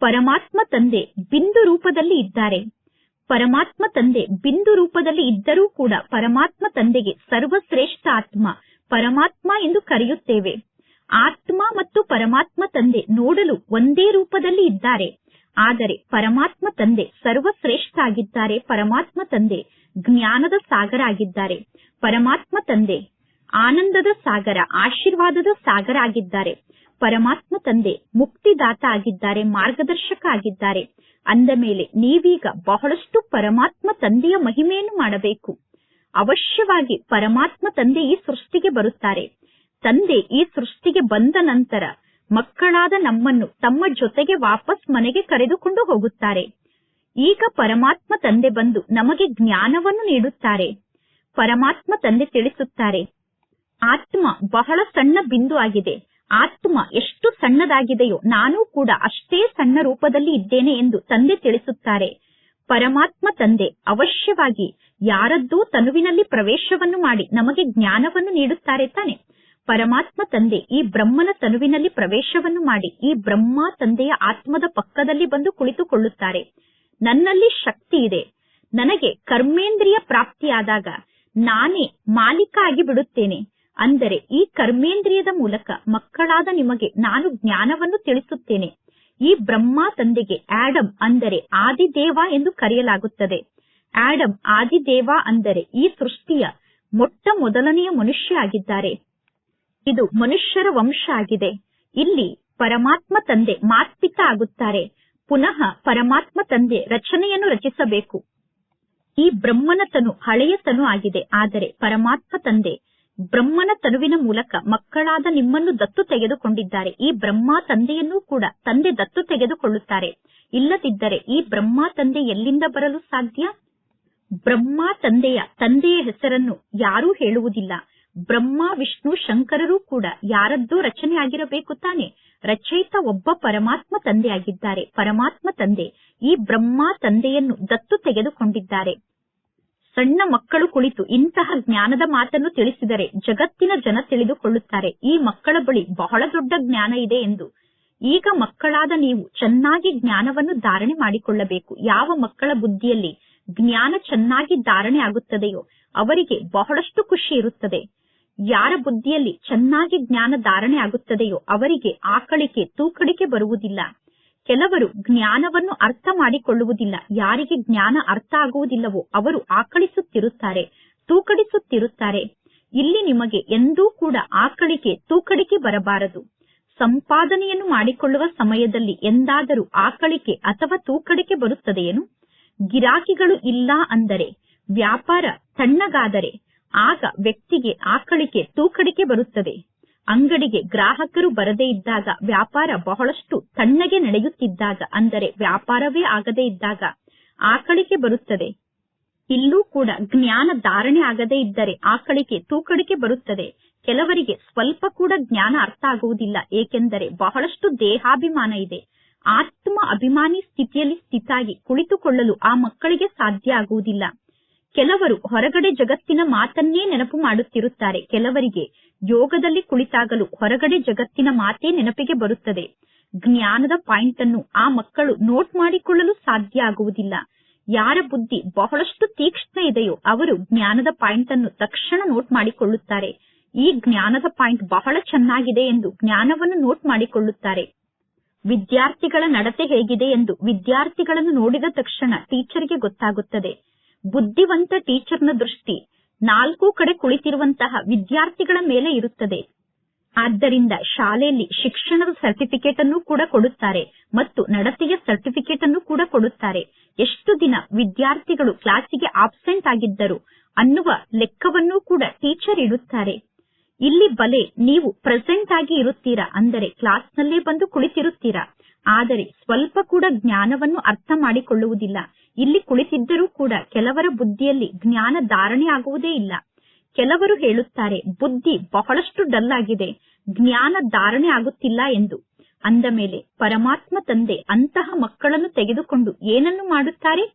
ಪರಮಾತ್ಮ ತಂದೆ ಬಿಂದು ರೂಪದಲ್ಲಿ ಇದ್ದಾರೆ. ಪರಮಾತ್ಮ ತಂದೆ ಬಿಂದು ರೂಪದಲ್ಲಿ ಇದ್ದರೂ ಕೂಡ ಪರಮಾತ್ಮ ತಂದೆಗೆ ಸರ್ವಶ್ರೇಷ್ಠ ಆತ್ಮ. ಪರಮಾತ್ಮ ಎಂದು ಕರೆಯುತ್ತೇವೆ. ಆತ್ಮ ಮತ್ತು ಪರಮಾತ್ಮ ತಂದೆ ನೋಡಲು ಒಂದೇ ರೂಪದಲ್ಲಿ ಇದ್ದಾರೆ. ಆದರೆ ಪರಮಾತ್ಮ ತಂದೆ ಸರ್ವಶ್ರೇಷ್ಠ ಆಗಿದ್ದಾರೆ ಪರಮಾತ್ಮ ತಂದೆ ಜ್ಞಾನದ ಸಾಗರ ಆಗಿದ್ದಾರೆ ಪರಮಾತ್ಮ ತಂದೆ ಆನಂದದ ಸಾಗರ, ಆಶೀರ್ವಾದದ ಸಾಗರ ಆಗಿದ್ದಾರೆ ಪರಮಾತ್ಮ ತಂದೆ ಮುಕ್ತಿದಾತ ಆಗಿದ್ದಾರೆ, ಮಾರ್ಗದರ್ಶಕ ಆಗಿದ್ದಾರೆ. ಅಂದ ಮೇಲೆ ನೀವೀಗ ಬಹಳಷ್ಟು ಪರಮಾತ್ಮ ತಂದೆಯ ಮಹಿಮೆಯನ್ನು ಮಾಡಬೇಕು. ಅವಶ್ಯವಾಗಿ ಪರಮಾತ್ಮ ತಂದೆ ಈ ಸೃಷ್ಟಿಗೆ ಬರುತ್ತಾರೆ. ತಂದೆ ಈ ಸೃಷ್ಟಿಗೆ ಬಂದ ನಂತರ ಮಕ್ಕಳಾದ ನಮ್ಮನ್ನು ತಮ್ಮ ಜೊತೆಗೆ ವಾಪಸ್ ಮನೆಗೆ ಕರೆದುಕೊಂಡು ಹೋಗುತ್ತಾರೆ. ಈಗ ಪರಮಾತ್ಮ ತಂದೆ ಬಂದು ನಮಗೆ ಜ್ಞಾನವನ್ನು ನೀಡುತ್ತಾರೆ. ಪರಮಾತ್ಮ ತಂದೆ ತಿಳಿಸುತ್ತಾರೆ, ಆತ್ಮ ಬಹಳ ಸಣ್ಣ ಬಿಂದು ಆಗಿದೆ. ಆತ್ಮ ಎಷ್ಟು ಸಣ್ಣದಾಗಿದೆಯೋ ನಾನು ಕೂಡ ಅಷ್ಟೇ ಸಣ್ಣ ರೂಪದಲ್ಲಿ ಇದ್ದೇನೆ ಎಂದು ತಂದೆ ತಿಳಿಸುತ್ತಾರೆ. ಪರಮಾತ್ಮ ತಂದೆ, ಅವಶ್ಯವಾಗಿ ಯಾರದ್ದೂ ತನುವಿನಲ್ಲಿ ಪ್ರವೇಶವನ್ನು ಮಾಡಿ ನಮಗೆ ಜ್ಞಾನವನ್ನು ನೀಡುತ್ತಾರೆ ತಾನೆ. ಪರಮಾತ್ಮ ತಂದೆ, ಈ ಬ್ರಹ್ಮನ ತನುವಿನಲ್ಲಿ ಪ್ರವೇಶವನ್ನು ಮಾಡಿ ಈ ಬ್ರಹ್ಮ ತಂದೆಯ ಆತ್ಮದ ಪಕ್ಕದಲ್ಲಿ ಬಂದು ಕುಳಿತುಕೊಳ್ಳುತ್ತಾರೆ. ನನ್ನಲ್ಲಿ ಶಕ್ತಿ ಇದೆ. ನನಗೆ ಕರ್ಮೇಂದ್ರಿಯ ಪ್ರಾಪ್ತಿಯಾದಾಗ ನಾನೇ ಮಾಲೀಕ ಆಗಿ ಬಿಡುತ್ತೇನೆ. ಅಂದರೆ ಈ ಕರ್ಮೇಂದ್ರಿಯದ ಮೂಲಕ ಮಕ್ಕಳಾದ ನಿಮಗೆ ನಾನು ಜ್ಞಾನವನ್ನು ತಿಳಿಸುತ್ತೇನೆ. ಈ ಬ್ರಹ್ಮ ತಂದೆಗೆ ಆಡಮ್ ಅಂದರೆ ಆದಿದೇವ ಎಂದು ಕರೆಯಲಾಗುತ್ತದೆ. ಆಡಮ್ ಆದಿದೇವ ಅಂದರೆ ಈ ಸೃಷ್ಟಿಯ ಮೊಟ್ಟ ಮೊದಲನೆಯ ಮನುಷ್ಯ ಆಗಿದ್ದಾರೆ. ಇದು ಮನುಷ್ಯರ ವಂಶ ಆಗಿದೆ. ಇಲ್ಲಿ ಪರಮಾತ್ಮ ತಂದೆ ಮಾರ್ಪಿತ ಆಗುತ್ತಾರೆ. ಪುನಃ ಪರಮಾತ್ಮ ತಂದೆ ರಚನೆಯನ್ನು ರಚಿಸಬೇಕು. ಈ ಬ್ರಹ್ಮನ ತನು ಹಳೆಯ ತನು ಆಗಿದೆ, ಆದರೆ ಪರಮಾತ್ಮ ತಂದೆ ಬ್ರಹ್ಮನ ತನುವಿನ ಮೂಲಕ ಮಕ್ಕಳಾದ ನಿಮ್ಮನ್ನು ದತ್ತು ತೆಗೆದುಕೊಂಡಿದ್ದಾರೆ. ಈ ಬ್ರಹ್ಮ ತಂದೆಯನ್ನೂ ಕೂಡ ತಂದೆ ದತ್ತು ತೆಗೆದುಕೊಳ್ಳುತ್ತಾರೆ. ಇಲ್ಲದಿದ್ದರೆ ಈ ಬ್ರಹ್ಮ ತಂದೆ ಎಲ್ಲಿಂದ ಬರಲು ಸಾಧ್ಯ? ಬ್ರಹ್ಮ ತಂದೆಯ ತಂದೆಯ ಹೆಸರನ್ನು ಯಾರೂ ಹೇಳುವುದಿಲ್ಲ. ಬ್ರಹ್ಮ, ವಿಷ್ಣು, ಶಂಕರರೂ ಕೂಡ ಯಾರದ್ದೋ ರಚನೆ ಆಗಿರಬೇಕು ತಾನೆ. ರಚಯಿತ ಒಬ್ಬ ಪರಮಾತ್ಮ ತಂದೆಯಾಗಿದ್ದಾರೆ. ಪರಮಾತ್ಮ ತಂದೆ ಈ ಬ್ರಹ್ಮ ತಂದೆಯನ್ನು ದತ್ತು ತೆಗೆದುಕೊಂಡಿದ್ದಾರೆ. ಸಣ್ಣ ಮಕ್ಕಳು ಕುಳಿತು ಇಂತಹ ಜ್ಞಾನದ ಮಾತನ್ನು ತಿಳಿಸಿದರೆ ಜಗತ್ತಿನ ಜನ ತಿಳಿದುಕೊಳ್ಳುತ್ತಾರೆ. ಈ ಮಕ್ಕಳ ಬಳಿ ಬಹಳ ದೊಡ್ಡ ಜ್ಞಾನ ಇದೆ ಎಂದು. ಈಗ ಮಕ್ಕಳಾದ ನೀವು ಚೆನ್ನಾಗಿ ಜ್ಞಾನವನ್ನು ಧಾರಣೆ ಮಾಡಿಕೊಳ್ಳಬೇಕು. ಯಾವ ಮಕ್ಕಳ ಬುದ್ಧಿಯಲ್ಲಿ ಜ್ಞಾನ ಚೆನ್ನಾಗಿ ಧಾರಣೆ ಆಗುತ್ತದೆಯೋ ಅವರಿಗೆ ಬಹಳಷ್ಟು ಖುಷಿ ಇರುತ್ತದೆ. ಯಾರ ಬುದ್ಧಿಯಲ್ಲಿ ಚೆನ್ನಾಗಿ ಜ್ಞಾನ ಧಾರಣೆ ಆಗುತ್ತದೆಯೋ ಅವರಿಗೆ ಆಕಳಿಕೆ ತೂಕಡಿಕೆ ಬರುವುದಿಲ್ಲ. ಕೆಲವರು ಜ್ಞಾನವನ್ನು ಅರ್ಥ ಮಾಡಿಕೊಳ್ಳುವುದಿಲ್ಲ. ಯಾರಿಗೆ ಜ್ಞಾನ ಅರ್ಥ ಆಗುವುದಿಲ್ಲವೋ ಅವರು ಆಕಳಿಸುತ್ತಿರುತ್ತಾರೆ, ತೂಕಡಿಸುತ್ತಿರುತ್ತಾರೆ. ಇಲ್ಲಿ ನಿಮಗೆ ಎಂದೂ ಕೂಡ ಆಕಳಿಕೆ ತೂಕಡಿಕೆ ಬರಬಾರದು. ಸಂಪಾದನೆಯನ್ನು ಮಾಡಿಕೊಳ್ಳುವ ಸಮಯದಲ್ಲಿ ಎಂದಾದರೂ ಆಕಳಿಕೆ ಅಥವಾ ತೂಕಡಿಕೆ ಬರುತ್ತದೆಯೇನು? ಗಿರಾಕಿಗಳು ಇಲ್ಲ ಅಂದರೆ, ವ್ಯಾಪಾರ ತಣ್ಣಗಾದರೆ, ಆಗ ವ್ಯಕ್ತಿಗೆ ಆಕಳಿಕೆ ತೂಕಡಿಕೆ ಬರುತ್ತದೆ. ಅಂಗಡಿಗೆ ಗ್ರಾಹಕರು ಬರದೇ ಇದ್ದಾಗ ವ್ಯಾಪಾರ ಬಹಳಷ್ಟು ತಣ್ಣಗೆ ನಡೆಯುತ್ತಿದ್ದಾಗ, ಅಂದರೆ ವ್ಯಾಪಾರವೇ ಆಗದೇ ಇದ್ದಾಗ ಆಕಳಿಕೆ ಬರುತ್ತದೆ. ಇಲ್ಲೂ ಕೂಡ ಜ್ಞಾನ ಧಾರಣೆ ಆಗದೇ ಇದ್ದರೆ ಆಕಳಿಕೆ ತೂಕಡಿಕೆ ಬರುತ್ತದೆ. ಕೆಲವರಿಗೆ ಸ್ವಲ್ಪ ಕೂಡ ಜ್ಞಾನ ಅರ್ಥ ಆಗುವುದಿಲ್ಲ, ಏಕೆಂದರೆ ಬಹಳಷ್ಟು ದೇಹಾಭಿಮಾನ ಇದೆ. ಆತ್ಮ ಅಭಿಮಾನಿ ಸ್ಥಿತಿಯಲ್ಲಿ ಸ್ಥಿತಾಗಿ ಕುಳಿತುಕೊಳ್ಳಲು ಆ ಮಕ್ಕಳಿಗೆ ಸಾಧ್ಯ ಆಗುವುದಿಲ್ಲ. ಕೆಲವರು ಹೊರಗಡೆ ಜಗತ್ತಿನ ಮಾತನ್ನೇ ನೆನಪು ಮಾಡುತ್ತಿರುತ್ತಾರೆ. ಕೆಲವರಿಗೆ ಯೋಗದಲ್ಲಿ ಕುಳಿತಾಗಲು ಹೊರಗಡೆ ಜಗತ್ತಿನ ಮಾತೇ ನೆನಪಿಗೆ ಬರುತ್ತದೆ. ಜ್ಞಾನದ ಪಾಯಿಂಟ್ ಅನ್ನು ಆ ಮಕ್ಕಳು ನೋಟ್ ಮಾಡಿಕೊಳ್ಳಲು ಸಾಧ್ಯ ಆಗುವುದಿಲ್ಲ. ಯಾರ ಬುದ್ಧಿ ಬಹಳಷ್ಟು ತೀಕ್ಷ್ಣ ಇದೆಯೋ ಅವರು ಜ್ಞಾನದ ಪಾಯಿಂಟ್ ಅನ್ನು ತಕ್ಷಣ ನೋಟ್ ಮಾಡಿಕೊಳ್ಳುತ್ತಾರೆ. ಈ ಜ್ಞಾನದ ಪಾಯಿಂಟ್ ಬಹಳ ಚೆನ್ನಾಗಿದೆ ಎಂದು ಜ್ಞಾನವನ್ನು ನೋಟ್ ಮಾಡಿಕೊಳ್ಳುತ್ತಾರೆ. ವಿದ್ಯಾರ್ಥಿಗಳ ನಡತೆ ಹೇಗಿದೆ ಎಂದು ವಿದ್ಯಾರ್ಥಿಗಳನ್ನು ನೋಡಿದ ತಕ್ಷಣ ಟೀಚರ್ಗೆ ಗೊತ್ತಾಗುತ್ತದೆ. ಬುದ್ಧಿವಂತ ಟೀಚರ್ನ ದೃಷ್ಟಿ ನಾಲ್ಕು ಕಡೆ ಕುಳಿತಿರುವಂತಹ ವಿದ್ಯಾರ್ಥಿಗಳ ಮೇಲೆ ಇರುತ್ತದೆ. ಆದ್ದರಿಂದ ಶಾಲೆಯಲ್ಲಿ ಶಿಕ್ಷಣದ ಸರ್ಟಿಫಿಕೇಟ್ ಅನ್ನು ಕೂಡ ಕೊಡುತ್ತಾರೆ ಮತ್ತು ನಡತೆಯ ಸರ್ಟಿಫಿಕೇಟ್ ಅನ್ನು ಕೂಡ ಕೊಡುತ್ತಾರೆ. ಎಷ್ಟು ದಿನ ವಿದ್ಯಾರ್ಥಿಗಳು ಕ್ಲಾಸಿಗೆ ಆಬ್ಸೆಂಟ್ ಆಗಿದ್ದರು ಅನ್ನುವ ಲೆಕ್ಕವನ್ನೂ ಕೂಡ ಟೀಚರ್ ಇಡುತ್ತಾರೆ. ಇಲ್ಲಿ ಬಲೆ ನೀವು ಪ್ರೆಸೆಂಟ್ ಆಗಿ ಇರುತ್ತೀರಾ ಅಂದರೆ ಕ್ಲಾಸ್ನಲ್ಲೇ ಬಂದು ಕುಳಿತಿರುತ್ತೀರಾ? ಆದರೆ ಸ್ವಲ್ಪ ಕೂಡ ಜ್ಞಾನವನ್ನು ಅರ್ಥ ಮಾಡಿಕೊಳ್ಳುವುದಿಲ್ಲ. ಇಲ್ಲಿ ಕುಳಿತಿದ್ದರೂ ಕೂಡ ಕೆಲವರ ಬುದ್ಧಿಯಲ್ಲಿ ಜ್ಞಾನ ಧಾರಣೆ ಆಗುವುದೇ ಇಲ್ಲ. ಕೆಲವರು ಹೇಳುತ್ತಾರೆ, ಬುದ್ಧಿ ಬಹಳಷ್ಟು ಡಲ್ ಆಗಿದೆ, ಜ್ಞಾನ ಧಾರಣೆ ಆಗುತ್ತಿಲ್ಲ ಎಂದು. ಅಂದ ಮೇಲೆ, ಪರಮಾತ್ಮ ತಂದೆ ಅಂತಹ ಮಕ್ಕಳನ್ನು ತೆಗೆದುಕೊಂಡು ಏನನ್ನು ಮಾಡುತ್ತಾರೆ?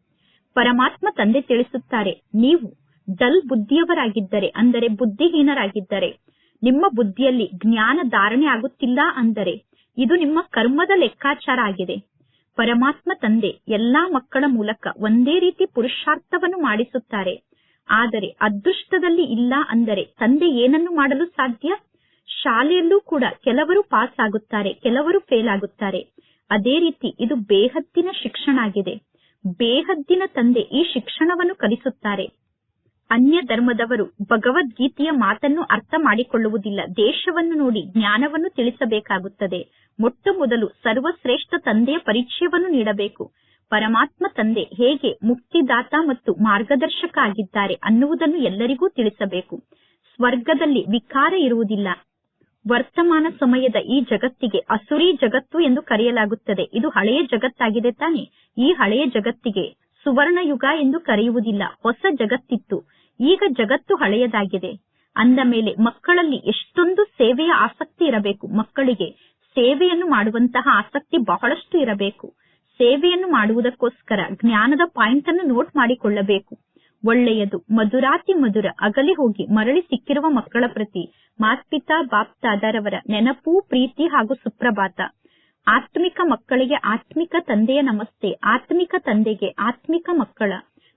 ಪರಮಾತ್ಮ ತಂದೆ ತಿಳಿಸುತ್ತಾರೆ, ನೀವು ಡಲ್ ಬುದ್ಧಿಯವರಾಗಿದ್ದರೆ, ಅಂದರೆ ಬುದ್ಧಿಹೀನರಾಗಿದ್ದರೆ, ನಿಮ್ಮ ಬುದ್ಧಿಯಲ್ಲಿ ಜ್ಞಾನ ಧಾರಣೆ ಆಗುತ್ತಿಲ್ಲ ಅಂದರೆ ಇದು ನಿಮ್ಮ ಕರ್ಮದ ಲೆಕ್ಕಾಚಾರ ಆಗಿದೆ. ಪರಮಾತ್ಮ ತಂದೆ ಎಲ್ಲಾ ಮಕ್ಕಳ ಮೂಲಕ ಒಂದೇ ರೀತಿ ಪುರುಷಾರ್ಥವನ್ನು ಮಾಡಿಸುತ್ತಾರೆ. ಆದರೆ ಅದೃಷ್ಟದಲ್ಲಿ ಇಲ್ಲ ಅಂದರೆ ತಂದೆ ಏನನ್ನು ಮಾಡಲು ಸಾಧ್ಯ? ಶಾಲೆಯಲ್ಲೂ ಕೂಡ ಕೆಲವರು ಪಾಸ್ ಆಗುತ್ತಾರೆ, ಕೆಲವರು ಫೇಲ್ ಆಗುತ್ತಾರೆ. ಅದೇ ರೀತಿ ಇದು ಬೇಹದ್ದಿನ ಶಿಕ್ಷಣ ಆಗಿದೆ. ಬೇಹದ್ದಿನ ತಂದೆ ಈ ಶಿಕ್ಷಣವನ್ನು ಕಲಿಸುತ್ತಾರೆ. ಅನ್ಯ ಧರ್ಮದವರು ಭಗವದ್ಗೀತೆಯ ಮಾತನ್ನು ಅರ್ಥ ಮಾಡಿಕೊಳ್ಳುವುದಿಲ್ಲ. ದೇಶವನ್ನು ನೋಡಿ ಜ್ಞಾನವನ್ನು ತಿಳಿಸಬೇಕಾಗುತ್ತದೆ. ಮೊಟ್ಟ ಮೊದಲು ಸರ್ವಶ್ರೇಷ್ಠ ತಂದೆಯ ಪರಿಚಯವನ್ನು ನೀಡಬೇಕು. ಪರಮಾತ್ಮ ತಂದೆ ಹೇಗೆ ಮುಕ್ತಿದಾತ ಮತ್ತು ಮಾರ್ಗದರ್ಶಕ ಆಗಿದ್ದಾರೆ ಅನ್ನುವುದನ್ನು ಎಲ್ಲರಿಗೂ ತಿಳಿಸಬೇಕು. ಸ್ವರ್ಗದಲ್ಲಿ ವಿಕಾರ ಇರುವುದಿಲ್ಲ. ವರ್ತಮಾನ ಸಮಯದ ಈ ಜಗತ್ತಿಗೆ ಅಸುರಿ ಜಗತ್ತು ಎಂದು ಕರೆಯಲಾಗುತ್ತದೆ. ಇದು ಹಳೆಯ ಜಗತ್ತಾಗಿದೆ ತಾನೆ. ಈ ಹಳೆಯ ಜಗತ್ತಿಗೆ ಸುವರ್ಣ ಯುಗ ಎಂದು ಕರೆಯುವುದಿಲ್ಲ. ಹೊಸ ಜಗತ್ತಿತ್ತು. ಈಗ ಜಗತ್ತು ಹಳೆಯದಾಗಿದೆ. ಅಂದ ಮೇಲೆ ಮಕ್ಕಳಲ್ಲಿ ಎಷ್ಟೊಂದು ಸೇವೆಯ ಆಸಕ್ತಿ ಇರಬೇಕು. ಮಕ್ಕಳಿಗೆ ಸೇವೆಯನ್ನು ಮಾಡುವಂತಹ ಆಸಕ್ತಿ ಬಹಳಷ್ಟು ಇರಬೇಕು. ಸೇವೆಯನ್ನು ಮಾಡುವುದಕ್ಕೋಸ್ಕರ ಜ್ಞಾನದ ಪಾಯಿಂಟ್ ಅನ್ನು ನೋಟ್ ಮಾಡಿಕೊಳ್ಳಬೇಕು. ಒಳ್ಳೆಯದು, ಮಧುರಾತಿ ಮಧುರ, ಅಗಲಿ ಹೋಗಿ ಮರಳಿ ಸಿಕ್ಕಿರುವ ಮಕ್ಕಳ ಪ್ರತಿ ಮಾತ್ಪಿತಾ ಬಾಪ್ತಾದರವರ ನೆನಪು, ಪ್ರೀತಿ ಹಾಗೂ ಸುಪ್ರಭಾತ. ಆತ್ಮಿಕ ಮಕ್ಕಳಿಗೆ ಆತ್ಮಿಕ ತಂದೆಯ ನಮಸ್ತೆ, ಆತ್ಮಿಕ ತಂದೆಗೆ ಆತ್ಮಿಕ ಮಕ್ಕಳ.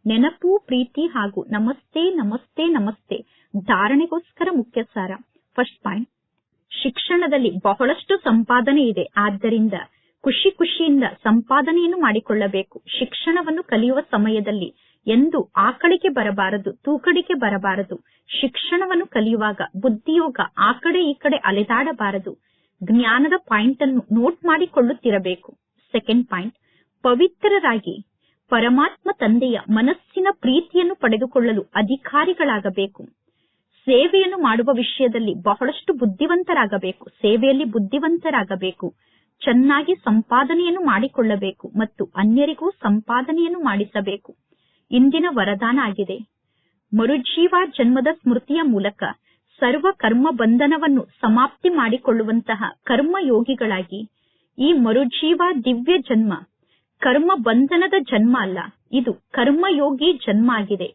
ನೆನಪು, ಪ್ರೀತಿ ಹಾಗೂ ನಮಸ್ತೆ ನಮಸ್ತೆ ನಮಸ್ತೆ. ಧಾರಣೆಗೋಸ್ಕರ ಮುಖ್ಯ ಸಾರ. ಫಸ್ಟ್ ಪಾಯಿಂಟ್ ಶಿಕ್ಷಣದಲ್ಲಿ ಬಹಳಷ್ಟು ಸಂಪಾದನೆ ಇದೆ. ಆದ್ದರಿಂದ ಖುಷಿ ಖುಷಿಯಿಂದ ಸಂಪಾದನೆಯನ್ನು ಮಾಡಿಕೊಳ್ಳಬೇಕು. ಶಿಕ್ಷಣವನ್ನು ಕಲಿಯುವ ಸಮಯದಲ್ಲಿ ಎಂದು ಆಕಳಿಗೆ ಬರಬಾರದು ತೂಕಡಿಗೆ ಬರಬಾರದು. ಶಿಕ್ಷಣವನ್ನು ಕಲಿಯುವಾಗ ಬುದ್ಧಿಯೋಗ ಆ ಕಡೆ ಈ ಕಡೆ ಅಲೆದಾಡಬಾರದು. ಜ್ಞಾನದ ಪಾಯಿಂಟ್ ಅನ್ನು ನೋಟ್ ಮಾಡಿಕೊಳ್ಳುತ್ತಿರಬೇಕು. ಸೆಕೆಂಡ್ ಪಾಯಿಂಟ್ ಪವಿತ್ರರಾಗಿ ಪರಮಾತ್ಮ ತಂದೆಯ ಮನಸ್ಸಿನ ಪ್ರೀತಿಯನ್ನು ಪಡೆದುಕೊಳ್ಳಲು ಅಧಿಕಾರಿಗಳಾಗಬೇಕು. ಸೇವೆಯನ್ನು ಮಾಡುವ ವಿಷಯದಲ್ಲಿ ಬಹಳಷ್ಟು ಬುದ್ಧಿವಂತರಾಗಬೇಕು. ಸೇವೆಯಲ್ಲಿ ಬುದ್ಧಿವಂತರಾಗಬೇಕು. ಚೆನ್ನಾಗಿ ಸಂಪಾದನೆಯನ್ನು ಮಾಡಿಕೊಳ್ಳಬೇಕು ಮತ್ತು ಅನ್ಯರಿಗೂ ಸಂಪಾದನೆಯನ್ನು ಮಾಡಿಸಬೇಕು. ಇಂದಿನ ವರದಾನ ಆಗಿದೆ. ಮರುಜೀವ ಜನ್ಮದ ಸ್ಮೃತಿಯ ಮೂಲಕ ಸರ್ವ ಕರ್ಮ ಬಂಧನವನ್ನು ಸಮಾಪ್ತಿ ಮಾಡಿಕೊಳ್ಳುವಂತಹ ಕರ್ಮಯೋಗಿಗಳಾಗಿ ಈ ಮರುಜೀವ ದಿವ್ಯ ಜನ್ಮ ಕರ್ಮ ಬಂಧನದ ಜನ್ಮ ಅಲ್ಲ. ಇದು ಕರ್ಮಯೋಗಿ ಜನ್ಮ ಆಗಿದೆ.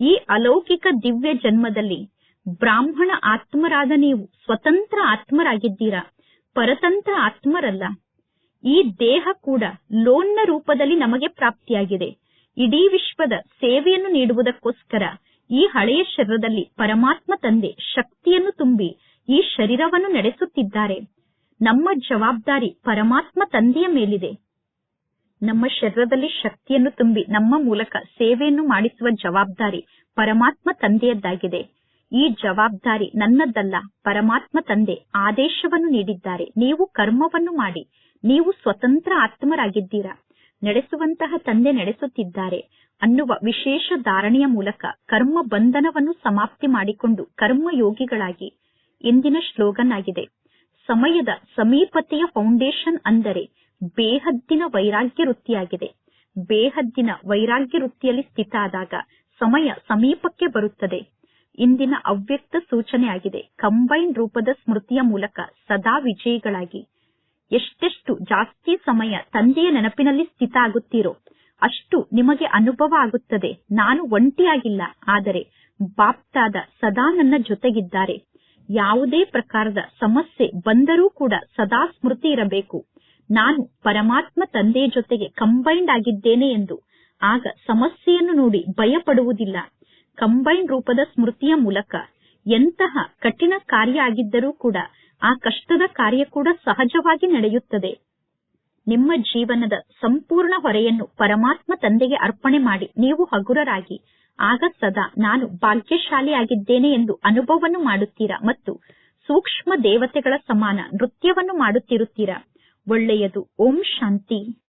ಈ ಅಲೌಕಿಕ ದಿವ್ಯ ಜನ್ಮದಲ್ಲಿ ಬ್ರಾಹ್ಮಣ ಆತ್ಮರಾದ ನೀವು ಸ್ವತಂತ್ರ ಆತ್ಮರಾಗಿದ್ದೀರಾ? ಪರತಂತ್ರ ಆತ್ಮರಲ್ಲ. ಈ ದೇಹ ಕೂಡ ಲೋನ್ನ ರೂಪದಲ್ಲಿ ನಮಗೆ ಪ್ರಾಪ್ತಿಯಾಗಿದೆ. ಇಡೀ ವಿಶ್ವದ ಸೇವೆಯನ್ನು ನೀಡುವುದಕ್ಕೋಸ್ಕರ ಈ ಹಳೆಯ ಶರೀರದಲ್ಲಿ ಪರಮಾತ್ಮ ತಂದೆ ಶಕ್ತಿಯನ್ನು ತುಂಬಿ ಈ ಶರೀರವನ್ನು ನಡೆಸುತ್ತಿದ್ದಾರೆ. ನಮ್ಮ ಜವಾಬ್ದಾರಿ ಪರಮಾತ್ಮ ತಂದೆಯ ಮೇಲಿದೆ. ನಮ್ಮ ಶರೀರದಲ್ಲಿ ಶಕ್ತಿಯನ್ನು ತುಂಬಿ ನಮ್ಮ ಮೂಲಕ ಸೇವೆಯನ್ನು ಮಾಡಿಸುವ ಜವಾಬ್ದಾರಿ ಪರಮಾತ್ಮ ತಂದೆಯದ್ದಾಗಿದೆ. ಈ ಜವಾಬ್ದಾರಿ ನನ್ನದಲ್ಲ, ಪರಮಾತ್ಮ ತಂದೆ ಆದೇಶವನ್ನು ನೀಡಿದ್ದಾರೆ. ನೀವು ಕರ್ಮವನ್ನು ಮಾಡಿ, ನೀವು ಸ್ವತಂತ್ರ ಆತ್ಮರಾಗಿದ್ದೀರಾ? ನಡೆಸುವಂತಹ ತಂದೆ ನಡೆಸುತ್ತಿದ್ದಾರೆ. ಅನ್ನುವ ವಿಶೇಷ ಧಾರಣೆಯ ಮೂಲಕ ಕರ್ಮ ಬಂಧನವನ್ನು ಸಮಾಪ್ತಿ ಮಾಡಿಕೊಂಡು ಕರ್ಮಯೋಗಿಗಳಾಗಿ ಇಂದಿನ ಶ್ಲೋಗನ್ ಆಗಿದೆ ಸಮಯದ ಸಮೀಪತೆಯ ಫೌಂಡೇಶನ್ ಅಂದರೆ ಬೇಹದ್ದಿನ ವೈರಾಗ್ಯ ವೃತ್ತಿಯಾಗಿದೆ. ಬೇಹದ್ದಿನ ವೈರಾಗ್ಯ ವೃತ್ತಿಯಲ್ಲಿ ಸ್ಥಿತ ಆದಾಗ ಸಮಯ ಸಮೀಪಕ್ಕೆ ಬರುತ್ತದೆ. ಇಂದಿನ ಅವ್ಯಕ್ತ ಸೂಚನೆಯಾಗಿದೆ. ಕಂಬೈನ್ ರೂಪದ ಸ್ಮೃತಿಯ ಮೂಲಕ ಸದಾ ವಿಜಯಿಗಳಾಗಿ. ಎಷ್ಟೆಷ್ಟು ಜಾಸ್ತಿ ಸಮಯ ತಂದೆಯ ನೆನಪಿನಲ್ಲಿ ಸ್ಥಿತ ಆಗುತ್ತೀರೋ ಅಷ್ಟು ನಿಮಗೆ ಅನುಭವ ಆಗುತ್ತದೆ. ನಾನು ಒಂಟಿಯಾಗಿಲ್ಲ, ಆದರೆ ಬಾಪ್ತಾದ ಸದಾ ನನ್ನ ಜೊತೆಗಿದ್ದಾರೆ. ಯಾವುದೇ ಪ್ರಕಾರದ ಸಮಸ್ಯೆ ಬಂದರೂ ಕೂಡ ಸದಾ ಸ್ಮೃತಿ ಇರಬೇಕು. ನಾನು ಪರಮಾತ್ಮ ತಂದೆಯ ಜೊತೆಗೆ ಕಂಬೈನ್ಡ್ ಆಗಿದ್ದೇನೆ ಎಂದು. ಆಗ ಸಮಸ್ಯೆಯನ್ನು ನೋಡಿ ಭಯಪಡುವುದಿಲ್ಲ. ಕಂಬೈನ್ ರೂಪದ ಸ್ಮೃತಿಯ ಮೂಲಕ ಎಂತಹ ಕಠಿಣ ಕಾರ್ಯ ಆಗಿದ್ದರೂ ಕೂಡ ಆ ಕಷ್ಟದ ಕಾರ್ಯ ಕೂಡ ಸಹಜವಾಗಿ ನಡೆಯುತ್ತದೆ. ನಿಮ್ಮ ಜೀವನದ ಸಂಪೂರ್ಣ ಹೊರೆಯನ್ನು ಪರಮಾತ್ಮ ತಂದೆಗೆ ಅರ್ಪಣೆ ಮಾಡಿ ನೀವು ಹಗುರರಾಗಿ, ಆಗ ಸದಾ ನಾನು ಭಾಗ್ಯಶಾಲಿಯಾಗಿದ್ದೇನೆ ಎಂದು ಅನುಭವವನ್ನು ಮಾಡುತ್ತೀರಾ ಮತ್ತು ಸೂಕ್ಷ್ಮ ದೇವತೆಗಳ ಸಮಾನ ನೃತ್ಯವನ್ನು ಮಾಡುತ್ತಿರುತ್ತೀರಾ? ಒಳ್ಳೆಯದು. ಓಂ ಶಾಂತಿ.